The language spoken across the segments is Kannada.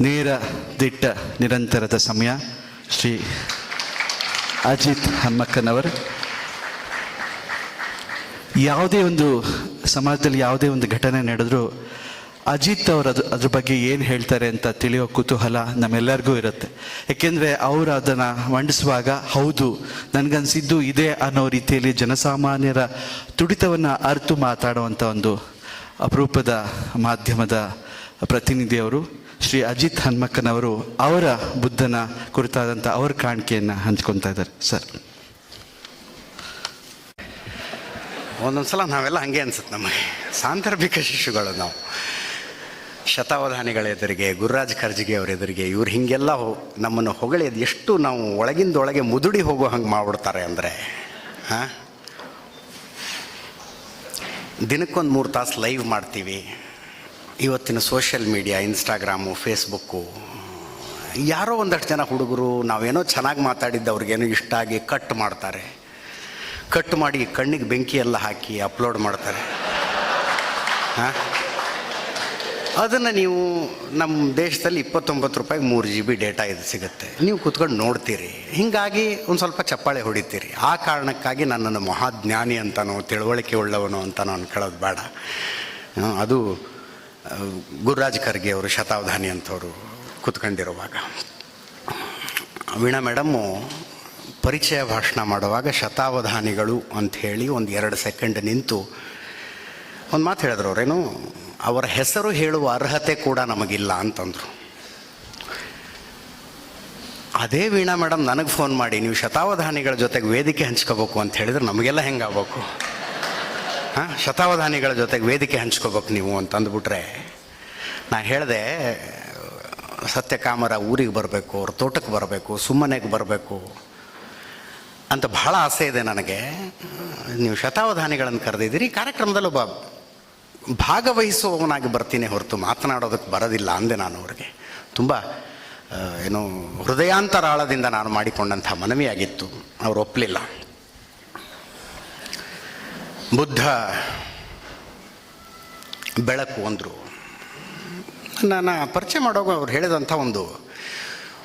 ನೇರ ದಿಟ್ಟ ನಿರಂತರದ ಸಮಯ. ಶ್ರೀ ಅಜಿತ್ ಹಮ್ಮಕ್ಕನವರು. ಯಾವುದೇ ಒಂದು ಸಮಾಜದಲ್ಲಿ ಯಾವುದೇ ಒಂದು ಘಟನೆ ನಡೆದರೂ ಅಜಿತ್ ಅವರು ಅದು, ಅದ್ರ ಬಗ್ಗೆ ಏನು ಹೇಳ್ತಾರೆ ಅಂತ ತಿಳಿಯೋ ಕುತೂಹಲ ನಮ್ಮೆಲ್ಲರಿಗೂ ಇರುತ್ತೆ. ಏಕೆಂದರೆ ಅವರು ಅದನ್ನು ಮಂಡಿಸುವಾಗ ಹೌದು, ನನಗನ್ಸಿದ್ದು ಇದೆ ಅನ್ನೋ ರೀತಿಯಲ್ಲಿ ಜನಸಾಮಾನ್ಯರ ತುಡಿತವನ್ನು ಅರ್ತು ಮಾತಾಡುವಂಥ ಒಂದು ಅಪರೂಪದ ಮಾಧ್ಯಮದ ಪ್ರತಿನಿಧಿಯವರು ಶ್ರೀ ಅಜಿತ್ ಹನ್ಮಕ್ಕನವರು ಅವರ ಬುದ್ಧನ ಕುರಿತಾದಂಥ ಅವರ ಕಾಣಿಕೆಯನ್ನು ಹಂಚ್ಕೊತಾ ಇದ್ದಾರೆ. ಸರ್. ಒಂದೊಂದು ಸಲ ನಾವೆಲ್ಲ ಹಂಗೆ ಅನ್ಸುತ್ತೆ ನಮಗೆ. ಸಾಂದರ್ಭಿಕ ಶಿಶುಗಳು ನಾವು. ಶತಾವಧಾನಿಗಳ ಎದುರಿಗೆ, ಗುರುರಾಜ್ ಖರ್ಜಿಗೆ ಅವರ ಎದುರಿಗೆ, ಇವ್ರು ಹಿಂಗೆಲ್ಲ ಹೊ- ನಮ್ಮನ್ನು ಹೊಗಳಿ ಎಷ್ಟು ನಾವು ಒಳಗಿಂದೊಳಗೆ ಮುದುಡಿ ಹೋಗೋ ಹಂಗೆ ಮಾಡ್ಬಿಡ್ತಾರೆ ಅಂದರೆ, ಹಾಂ? ದಿನಕ್ಕೊಂದು ಮೂರು ತಾಸು ಲೈವ್ ಮಾಡ್ತೀವಿ. ಇವತ್ತಿನ ಸೋಷಿಯಲ್ ಮೀಡಿಯಾ ಇನ್ಸ್ಟಾಗ್ರಾಮು ಫೇಸ್ಬುಕ್ಕು ಯಾರೋ ಒಂದಷ್ಟು ಜನ ಹುಡುಗರು ನಾವೇನೋ ಚೆನ್ನಾಗಿ ಮಾತಾಡಿದ್ದು ಅವ್ರಿಗೇನೋ ಇಷ್ಟ ಆಗಿ ಕಟ್ ಮಾಡ್ತಾರೆ. ಕಟ್ ಮಾಡಿ ಕಣ್ಣಿಗೆ ಬೆಂಕಿ ಎಲ್ಲ ಹಾಕಿ ಅಪ್ಲೋಡ್ ಮಾಡ್ತಾರೆ. ಹಾಂ? ಅದನ್ನು ನೀವು ನಮ್ಮ ದೇಶದಲ್ಲಿ ಇಪ್ಪತ್ತೊಂಬತ್ತು ರೂಪಾಯಿಗೆ ಮೂರು ಜಿ ಬಿ ಡೇಟಾ ಇದು ಸಿಗುತ್ತೆ. ನೀವು ಕೂತ್ಕೊಂಡು ನೋಡ್ತೀರಿ. ಹೀಗಾಗಿ ಒಂದು ಸ್ವಲ್ಪ ಚಪ್ಪಾಳೆ ಹೊಡಿತೀರಿ. ಆ ಕಾರಣಕ್ಕಾಗಿ ನನ್ನನ್ನು ಮಹಾಜ್ಞಾನಿ ಅಂತನೋ ತಿಳುವಳಿಕೆ ಉಳ್ಳವನು ಅಂತನೋ ಅನ್ಕೊಳ್ಳೋದು ಬೇಡ. ಅದು ಗುರುರಾಜ್ ಖರ್ಗೆ ಅವರು ಶತಾವಧಾನಿ ಅಂತವರು ಕೂತ್ಕೊಂಡಿರುವಾಗ. ವೀಣಾ ಮೇಡಮ್ಮು ಪರಿಚಯ ಭಾಷಣ ಮಾಡುವಾಗ ಶತಾವಧಾನಿಗಳು ಅಂಥೇಳಿ ಒಂದು ಎರಡು ಸೆಕೆಂಡ್ ನಿಂತು ಒಂದು ಮಾತು ಹೇಳಿದ್ರು ಅವರೇನು, ಅವರ ಹೆಸರು ಹೇಳುವ ಅರ್ಹತೆ ಕೂಡ ನಮಗಿಲ್ಲ ಅಂತಂದರು. ಅದೇ ವೀಣಾ ಮೇಡಮ್, ನನಗೆ ಫೋನ್ ಮಾಡಿ, ನೀವು ಶತಾವಧಾನಿಗಳ ಜೊತೆಗೆ ವೇದಿಕೆ ಹಂಚ್ಕೋಬೇಕು ಅಂತ ಹೇಳಿದ್ರೆ ನಮಗೆಲ್ಲ ಹೆಂಗಾಗಬೇಕು? ಹಾಂ, ಶತಾವಧಾನಿಗಳ ಜೊತೆಗೆ ವೇದಿಕೆ ಹಂಚ್ಕೋಬೇಕು ನೀವು ಅಂತ ಅಂದ್ಬಿಟ್ರೆ ನಾನು ಹೇಳಿದೆ, ಸತ್ಯಕಾಮರ ಊರಿಗೆ ಬರಬೇಕು, ಅವ್ರ ತೋಟಕ್ಕೆ ಬರಬೇಕು, ಸುಮ್ಮನೆಗೆ ಬರಬೇಕು ಅಂತ ಬಹಳ ಆಸೆ ಇದೆ ನನಗೆ. ನೀವು ಶತಾವಧಾನಿಗಳನ್ನು ಕರೆದಿದ್ದೀರಿ, ಕಾರ್ಯಕ್ರಮದಲ್ಲೂ ಬಾ ಭಾಗವಹಿಸುವವನಾಗಿ ಬರ್ತೀನಿ ಹೊರತು ಮಾತನಾಡೋದಕ್ಕೆ ಬರೋದಿಲ್ಲ ಅಂದೆ ನಾನು ಅವ್ರಿಗೆ. ತುಂಬ ಏನು ಹೃದಯಾಂತರಾಳದಿಂದ ನಾನು ಮಾಡಿಕೊಂಡಂಥ ಮನವಿಯಾಗಿತ್ತು. ಅವರು ಒಪ್ಪಲಿಲ್ಲ ಬುದ್ಧ ಬೆಳಕು ಅಂದರು. ನಾನು ಪರಿಚಯ ಮಾಡುವಾಗ ಅವ್ರು ಹೇಳಿದಂಥ ಒಂದು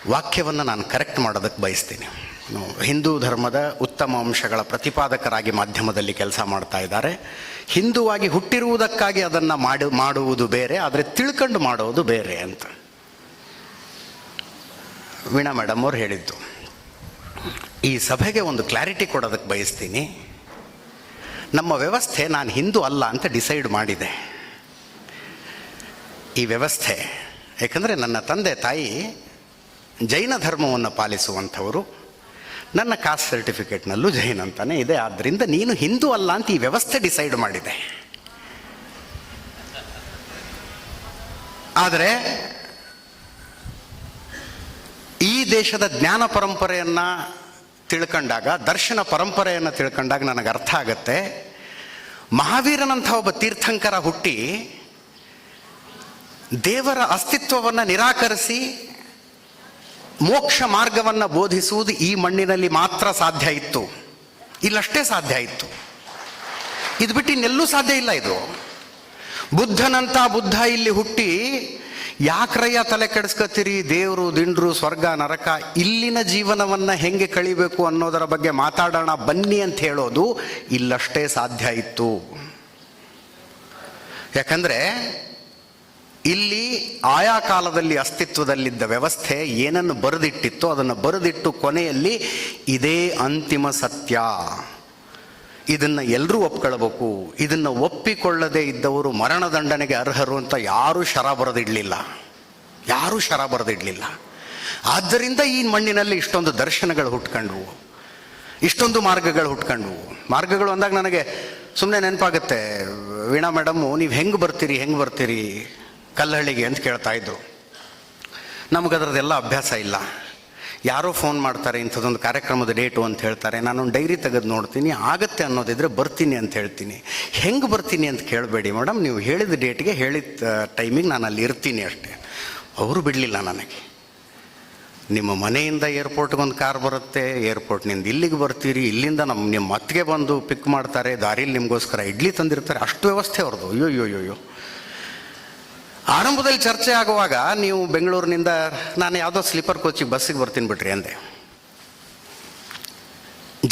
ವಾಕ್ಯವನ್ನು ನಾನು ಕರೆಕ್ಟ್ ಮಾಡೋದಕ್ಕೆ ಬಯಸ್ತೀನಿ. ಹಿಂದೂ ಧರ್ಮದ ಉತ್ತಮ ಅಂಶಗಳ ಪ್ರತಿಪಾದಕರಾಗಿ ಮಾಧ್ಯಮದಲ್ಲಿ ಕೆಲಸ ಮಾಡ್ತಾ ಇದ್ದಾರೆ. ಹಿಂದುವಾಗಿ ಹುಟ್ಟಿರುವುದಕ್ಕಾಗಿ ಅದನ್ನು ಮಾಡಿ, ಮಾಡುವುದು ಬೇರೆ, ಆದರೆ ತಿಳ್ಕೊಂಡು ಮಾಡೋದು ಬೇರೆ ಅಂತ. ವೀಣಾ ಮೇಡಮ್ ಅವ್ರು ಹೇಳಿದ್ದು. ಈ ಸಭೆಗೆ ಒಂದು ಕ್ಲಾರಿಟಿ ಕೊಡೋದಕ್ಕೆ ಬಯಸ್ತೀನಿ. ನಮ್ಮ ವ್ಯವಸ್ಥೆ ನಾನು ಹಿಂದೂ ಅಲ್ಲ ಅಂತ ಡಿಸೈಡ್ ಮಾಡಿದೆ. ಈ ವ್ಯವಸ್ಥೆ ಯಾಕಂದರೆ ನನ್ನ ತಂದೆ ತಾಯಿ ಜೈನ ಧರ್ಮವನ್ನು ಪಾಲಿಸುವಂಥವರು, ನನ್ನ ಕಾಸ್ಟ್ ಸರ್ಟಿಫಿಕೇಟ್ನಲ್ಲೂ ಜೈನ್ ಅಂತಾನೆ ಇದೆ. ಆದ್ದರಿಂದ ನೀನು ಹಿಂದೂ ಅಲ್ಲ ಅಂತ ಈ ವ್ಯವಸ್ಥೆ ಡಿಸೈಡ್ ಮಾಡಿದೆ. ಆದರೆ, ಈ ದೇಶದ ಜ್ಞಾನ ಪರಂಪರೆಯನ್ನು ತಿಳ್ಕೊಂಡಾಗ, ದರ್ಶನ ಪರಂಪರೆಯನ್ನು ತಿಳ್ಕೊಂಡಾಗ ನನಗೆ ಅರ್ಥ ಆಗತ್ತೆ. ಮಹಾವೀರನಂಥ ಒಬ್ಬ ತೀರ್ಥಂಕರ ಹುಟ್ಟಿ ದೇವರ ಅಸ್ತಿತ್ವವನ್ನು ನಿರಾಕರಿಸಿ ಮೋಕ್ಷ ಮಾರ್ಗವನ್ನು ಬೋಧಿಸುವುದು ಈ ಮಣ್ಣಿನಲ್ಲಿ ಮಾತ್ರ ಸಾಧ್ಯ ಇತ್ತು. ಇಲ್ಲಷ್ಟೇ ಸಾಧ್ಯ ಇತ್ತು. ಇದು ಬಿಟ್ಟು ಇನ್ನೆಲ್ಲೂ ಸಾಧ್ಯ ಇಲ್ಲ ಇದು. ಬುದ್ಧನಂತ ಬುದ್ಧ ಇಲ್ಲಿ ಹುಟ್ಟಿ ಯಾಕ್ರಯ್ಯ ತಲೆ ಕೆಡಿಸ್ಕೊತೀರಿ ದೇವರು, ದಿಂಡ್ರು, ಸ್ವರ್ಗ, ನರಕ, ಇಲ್ಲಿನ ಜೀವನವನ್ನು ಹೆಂಗೆ ಕಳಿಬೇಕು ಅನ್ನೋದರ ಬಗ್ಗೆ ಮಾತಾಡೋಣ, ಬನ್ನಿ ಅಂತ ಹೇಳೋದು ಇಲ್ಲಷ್ಟೇ ಸಾಧ್ಯ ಇತ್ತು. ಯಾಕಂದರೆ ಇಲ್ಲಿ ಆಯಾ ಕಾಲದಲ್ಲಿ ಅಸ್ತಿತ್ವದಲ್ಲಿದ್ದ ವ್ಯವಸ್ಥೆ ಏನನ್ನು ಬರೆದಿಟ್ಟಿತ್ತೋ ಅದನ್ನು ಬರೆದಿಟ್ಟು ಕೊನೆಯಲ್ಲಿ ಇದೇ ಅಂತಿಮ ಸತ್ಯ. ಇದನ್ನು ಎಲ್ಲರೂ ಒಪ್ಕೊಳ್ಬೇಕು. ಇದನ್ನು ಒಪ್ಪಿಕೊಳ್ಳದೆ ಇದ್ದವರು ಮರಣದಂಡನೆಗೆ ಅರ್ಹರು ಅಂತ ಯಾರೂ ಶರ ಬರೆದಿಡಲಿಲ್ಲ. ಯಾರೂ ಶರ ಬರೆದಿಡಲಿಲ್ಲ. ಆದ್ದರಿಂದ ಈ ಮಣ್ಣಿನಲ್ಲಿ ಇಷ್ಟೊಂದು ದರ್ಶನಗಳು ಹುಟ್ಕೊಂಡ್ವು. ಇಷ್ಟೊಂದು ಮಾರ್ಗಗಳು ಹುಟ್ಕೊಂಡ್ವು. ಮಾರ್ಗಗಳು ಅಂದಾಗ ನನಗೆ ಸುಮ್ಮನೆ ನೆನಪಾಗುತ್ತೆ. ವೀಣಾ ಮೇಡಮ್ಮು ನೀವು ಹೆಂಗೆ ಬರ್ತೀರಿ ಹೆಂಗೆ ಬರ್ತೀರಿ ಕಲ್ಲಹಳ್ಳಿಗೆ ಅಂತ ಕೇಳ್ತಾ ಇದ್ದರು ನಮಗದ್ರದ್ದೆಲ್ಲ ಅಭ್ಯಾಸ ಇಲ್ಲ. ಯಾರೋ ಫೋನ್ ಮಾಡ್ತಾರೆ ಇಂಥದ್ದೊಂದು ಕಾರ್ಯಕ್ರಮದ ಡೇಟು ಅಂತ ಹೇಳ್ತಾರೆ, ನಾನೊಂದು ಡೈರಿ ತೆಗೆದು ನೋಡ್ತೀನಿ, ಆಗತ್ತೆ ಅನ್ನೋದಿದ್ರೆ ಬರ್ತೀನಿ ಅಂತ ಹೇಳ್ತೀನಿ. ಹೆಂಗೆ ಬರ್ತೀನಿ ಅಂತ ಕೇಳಬೇಡಿ ಮೇಡಮ್, ನೀವು ಹೇಳಿದ ಡೇಟ್ಗೆ ಹೇಳಿದ ಟೈಮಿಗೆ ನಾನು ಅಲ್ಲಿ ಇರ್ತೀನಿ ಅಷ್ಟೇ. ಅವರು ಬಿಡಲಿಲ್ಲ ನನಗೆ. ನಿಮ್ಮ ಮನೆಯಿಂದ ಏರ್ಪೋರ್ಟ್ಗೆ ಒಂದು ಕಾರ್ ಬರುತ್ತೆ, ಏರ್ಪೋರ್ಟ್ನಿಂದ ಇಲ್ಲಿಗೆ ಬರ್ತೀರಿ, ಇಲ್ಲಿಂದ ನಮ್ಮ, ನಿಮ್ಮ ಮತ್ತಿಗೆ ಬಂದು ಪಿಕ್ ಮಾಡ್ತಾರೆ, ದಾರಿಲಿ ನಿಮಗೋಸ್ಕರ ಇಡ್ಲಿ ತಂದಿರ್ತಾರೆ, ಅಷ್ಟು ವ್ಯವಸ್ಥೆ ಅವ್ರದ್ದು. ಅಯ್ಯೋ ಅಯ್ಯೋ ಅಯ್ಯೋ. ಆರಂಭದಲ್ಲಿ ಚರ್ಚೆ ಆಗುವಾಗ ನೀವು ಬೆಂಗಳೂರಿನಿಂದ, ನಾನು ಯಾವುದೋ ಸ್ಲೀಪರ್ ಕೋಚಿಗೆ ಬಸ್ಸಿಗೆ ಬರ್ತೀನಿ ಬಿಡ್ರಿ ಅಂದೆ.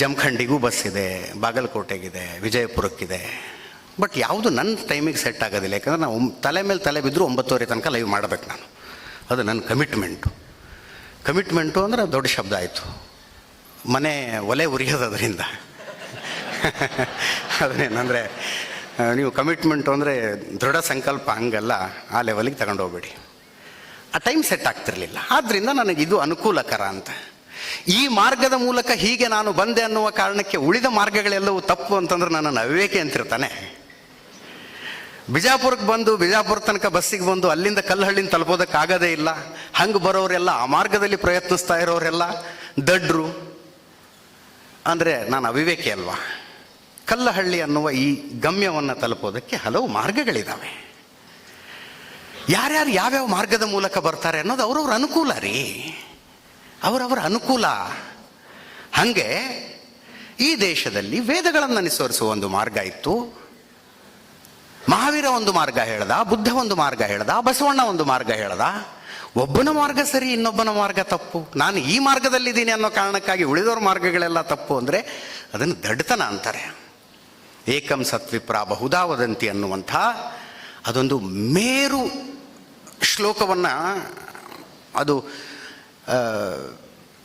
ಜಮಖಂಡಿಗೂ ಬಸ್ ಇದೆ, ಬಾಗಲಕೋಟೆಗಿದೆ, ವಿಜಯಪುರಕ್ಕಿದೆ. ಬಟ್ ಯಾವುದು ನನ್ನ ಟೈಮಿಗೆ ಸೆಟ್ ಆಗೋದಿಲ್ಲ, ಯಾಕಂದರೆ ನಾವು ತಲೆ ಮೇಲೆ ತಲೆ ಬಿದ್ದರೂ ಒಂಬತ್ತುವರೆ ತನಕ ಲೈವ್ ಮಾಡಬೇಕು ನಾನು. ಅದು ನನ್ನ ಕಮಿಟ್ಮೆಂಟು ಕಮಿಟ್ಮೆಂಟು ಅಂದರೆ ದೊಡ್ಡ ಶಬ್ದ ಆಯಿತು. ಮನೆ ಒಲೆ ಉರಿಯೋದು ಅದರಿಂದ ನೀವು ಕಮಿಟ್ಮೆಂಟು ಅಂದರೆ ದೃಢ ಸಂಕಲ್ಪ ಹಂಗಲ್ಲ, ಆ ಲೆವೆಲಿಗೆ ತಗೊಂಡು ಹೋಗ್ಬೇಡಿ. ಆ ಟೈಮ್ ಸೆಟ್ ಆಗ್ತಿರಲಿಲ್ಲ. ಆದ್ದರಿಂದ ನನಗೆ ಇದು ಅನುಕೂಲಕರ ಅಂತ. ಈ ಮಾರ್ಗದ ಮೂಲಕ ಹೀಗೆ ನಾನು ಬಂದೆ ಅನ್ನುವ ಕಾರಣಕ್ಕೆ ಉಳಿದ ಮಾರ್ಗಗಳೆಲ್ಲವೂ ತಪ್ಪು ಅಂತಂದ್ರೆ ನನ್ನನ್ನು ಅವಿವೇಕೆ ಅಂತಿರ್ತಾನೆ ಬಿಜಾಪುರಕ್ಕೆ ಬಂದು, ಬಿಜಾಪುರ ತನಕ ಬಸ್ಸಿಗೆ ಬಂದು ಅಲ್ಲಿಂದ ಕಲ್ಲಹಳ್ಳಿನ ತಲುಪೋದಕ್ಕಾಗದೇ ಇಲ್ಲ. ಹಂಗೆ ಬರೋರೆಲ್ಲ ಆ ಮಾರ್ಗದಲ್ಲಿ ಪ್ರಯತ್ನಿಸ್ತಾ ಇರೋರೆಲ್ಲ ದಡ್ರು. ಅಂದರೆ ನಾನು ಅವಿವೇಕಿ ಅಲ್ವಾ? ಕಲ್ಲಹಳ್ಳಿ ಅನ್ನುವ ಈ ಗಮ್ಯವನ್ನು ತಲುಪೋದಕ್ಕೆ ಹಲವು ಮಾರ್ಗಗಳಿದ್ದಾವೆ ಯಾರ್ಯಾರು ಯಾವ್ಯಾವ ಮಾರ್ಗದ ಮೂಲಕ ಬರ್ತಾರೆ ಅನ್ನೋದು ಅವ್ರವ್ರ ಅನುಕೂಲ ರೀ. ಅವರವರ ಅನುಕೂಲ. ಹಾಗೆ ಈ ದೇಶದಲ್ಲಿ ವೇದಗಳನ್ನು ಅನುಸರಿಸುವ ಒಂದು ಮಾರ್ಗ ಇತ್ತು. ಮಹಾವೀರ ಒಂದು ಮಾರ್ಗ ಹೇಳ್ದ, ಬುದ್ಧ ಒಂದು ಮಾರ್ಗ ಹೇಳ್ದ, ಬಸವಣ್ಣ ಒಂದು ಮಾರ್ಗ ಹೇಳ್ದ. ಒಬ್ಬನ ಮಾರ್ಗ ಸರಿ, ಇನ್ನೊಬ್ಬನ ಮಾರ್ಗ ತಪ್ಪು. ನಾನು ಈ ಮಾರ್ಗದಲ್ಲಿದ್ದೀನಿ ಅನ್ನೋ ಕಾರಣಕ್ಕಾಗಿ ಉಳಿದವ್ರ ಮಾರ್ಗಗಳೆಲ್ಲ ತಪ್ಪು ಅಂದರೆ ಅದನ್ನು ದಡ್ತನ ಅಂತಾರೆ. ಏಕಂ ಸತ್ವಿಪ್ರ ಬಹುದಾ ವದಂತಿ ಅನ್ನುವಂಥ ಅದೊಂದು ಮೇರು ಶ್ಲೋಕವನ್ನು ಅದು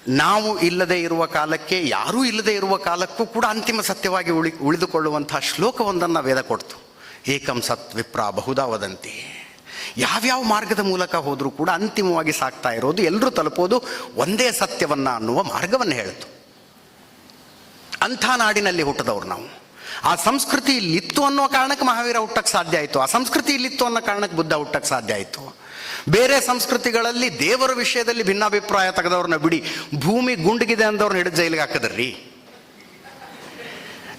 ನಾವು ಇಲ್ಲದೆ ಇರುವ ಕಾಲಕ್ಕೆ, ಯಾರೂ ಇಲ್ಲದೆ ಇರುವ ಕಾಲಕ್ಕೂ ಕೂಡ ಅಂತಿಮ ಸತ್ಯವಾಗಿ ಉಳಿ, ಉಳಿದುಕೊಳ್ಳುವಂಥ ಶ್ಲೋಕವೊಂದನ್ನು ವೇದ ಕೊಡ್ತು. ಏಕಂ ಸತ್ ವಿಪ್ರ ಬಹುದಾ ವದಂತಿ. ಯಾವ್ಯಾವ ಮಾರ್ಗದ ಮೂಲಕ ಹೋದರೂ ಕೂಡ ಅಂತಿಮವಾಗಿ ಸಾಕ್ತಾ ಇರೋದು ಎಲ್ಲರೂ ತಲುಪೋದು ಒಂದೇ ಸತ್ಯವನ್ನು ಅನ್ನುವ ಮಾರ್ಗವನ್ನು ಹೇಳಿತು. ಅಂಥ ನಾಡಿನಲ್ಲಿ ಹುಟ್ಟದವ್ರು ನಾವು. ಆ ಸಂಸ್ಕೃತಿ ಇಲ್ಲಿತ್ತು ಅನ್ನೋ ಕಾರಣಕ್ಕೆ ಮಹಾವೀರ ಹುಟ್ಟಕ್ಕೆ ಸಾಧ್ಯ ಆಯಿತು. ಆ ಸಂಸ್ಕೃತಿ ಇಲ್ಲಿತ್ತು ಅನ್ನೋ ಕಾರಣಕ್ಕೆ ಬುದ್ಧ ಹುಟ್ಟಕ್ಕೆ ಸಾಧ್ಯ ಆಯಿತು. ಬೇರೆ ಸಂಸ್ಕೃತಿಗಳಲ್ಲಿ ದೇವರ ವಿಷಯದಲ್ಲಿ ಭಿನ್ನಾಭಿಪ್ರಾಯ ತೆಗೆದವ್ರನ್ನ ಬಿಡಿ. ಭೂಮಿ ಗುಂಡಿಗಿದೆ ಅಂದವ್ರನ್ನ ಹಿಡಿದು ಜೈಲಿಗೆ ಹಾಕಿದ್ರಿ.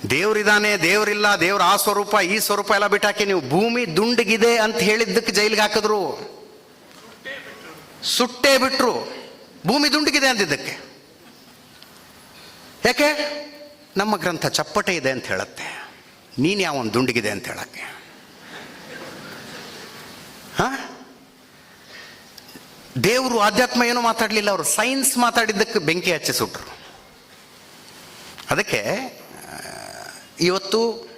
ದೇವರಿದ್ದಾನೆ ದೇವರಿಲ್ಲ, ದೇವ್ರ ಆ ಸ್ವರೂಪ, ಈ ಸ್ವರೂಪ ಎಲ್ಲ ಬಿಟ್ಟಾಕಿ ನೀವು ಭೂಮಿ ದುಂಡಗಿದೆ ಅಂತ ಹೇಳಿದ್ದಕ್ಕೆ ಜೈಲಿಗೆ ಹಾಕಿದ್ರು. ಸುಟ್ಟೇ ಬಿಟ್ರು. ಭೂಮಿ ದುಂಡಗಿದೆ ಅಂತಿದ್ದಕ್ಕೆ ಯಾಕೆ? ನಮ್ಮ ಗ್ರಂಥ ಚಪ್ಪಟೆ ಇದೆ ಅಂತ ಹೇಳುತ್ತೆ. ನೀನು ಯಾವ ಒಂದು ದುಂಡಿಗಿದೆ ಅಂತ ಹೇಳಕ್ಕೆ? ಹಾ? ದೇವರು ಆಧ್ಯಾತ್ಮ ಏನೂ ಮಾತಾಡಲಿಲ್ಲ, ಅವರು ಸೈನ್ಸ್ ಮಾತಾಡಿದ್ದಕ್ಕೆ ಬೆಂಕಿ ಹಚ್ಚಿ ಸುಟ್ರು ಅದಕ್ಕೆ ಇವತ್ತು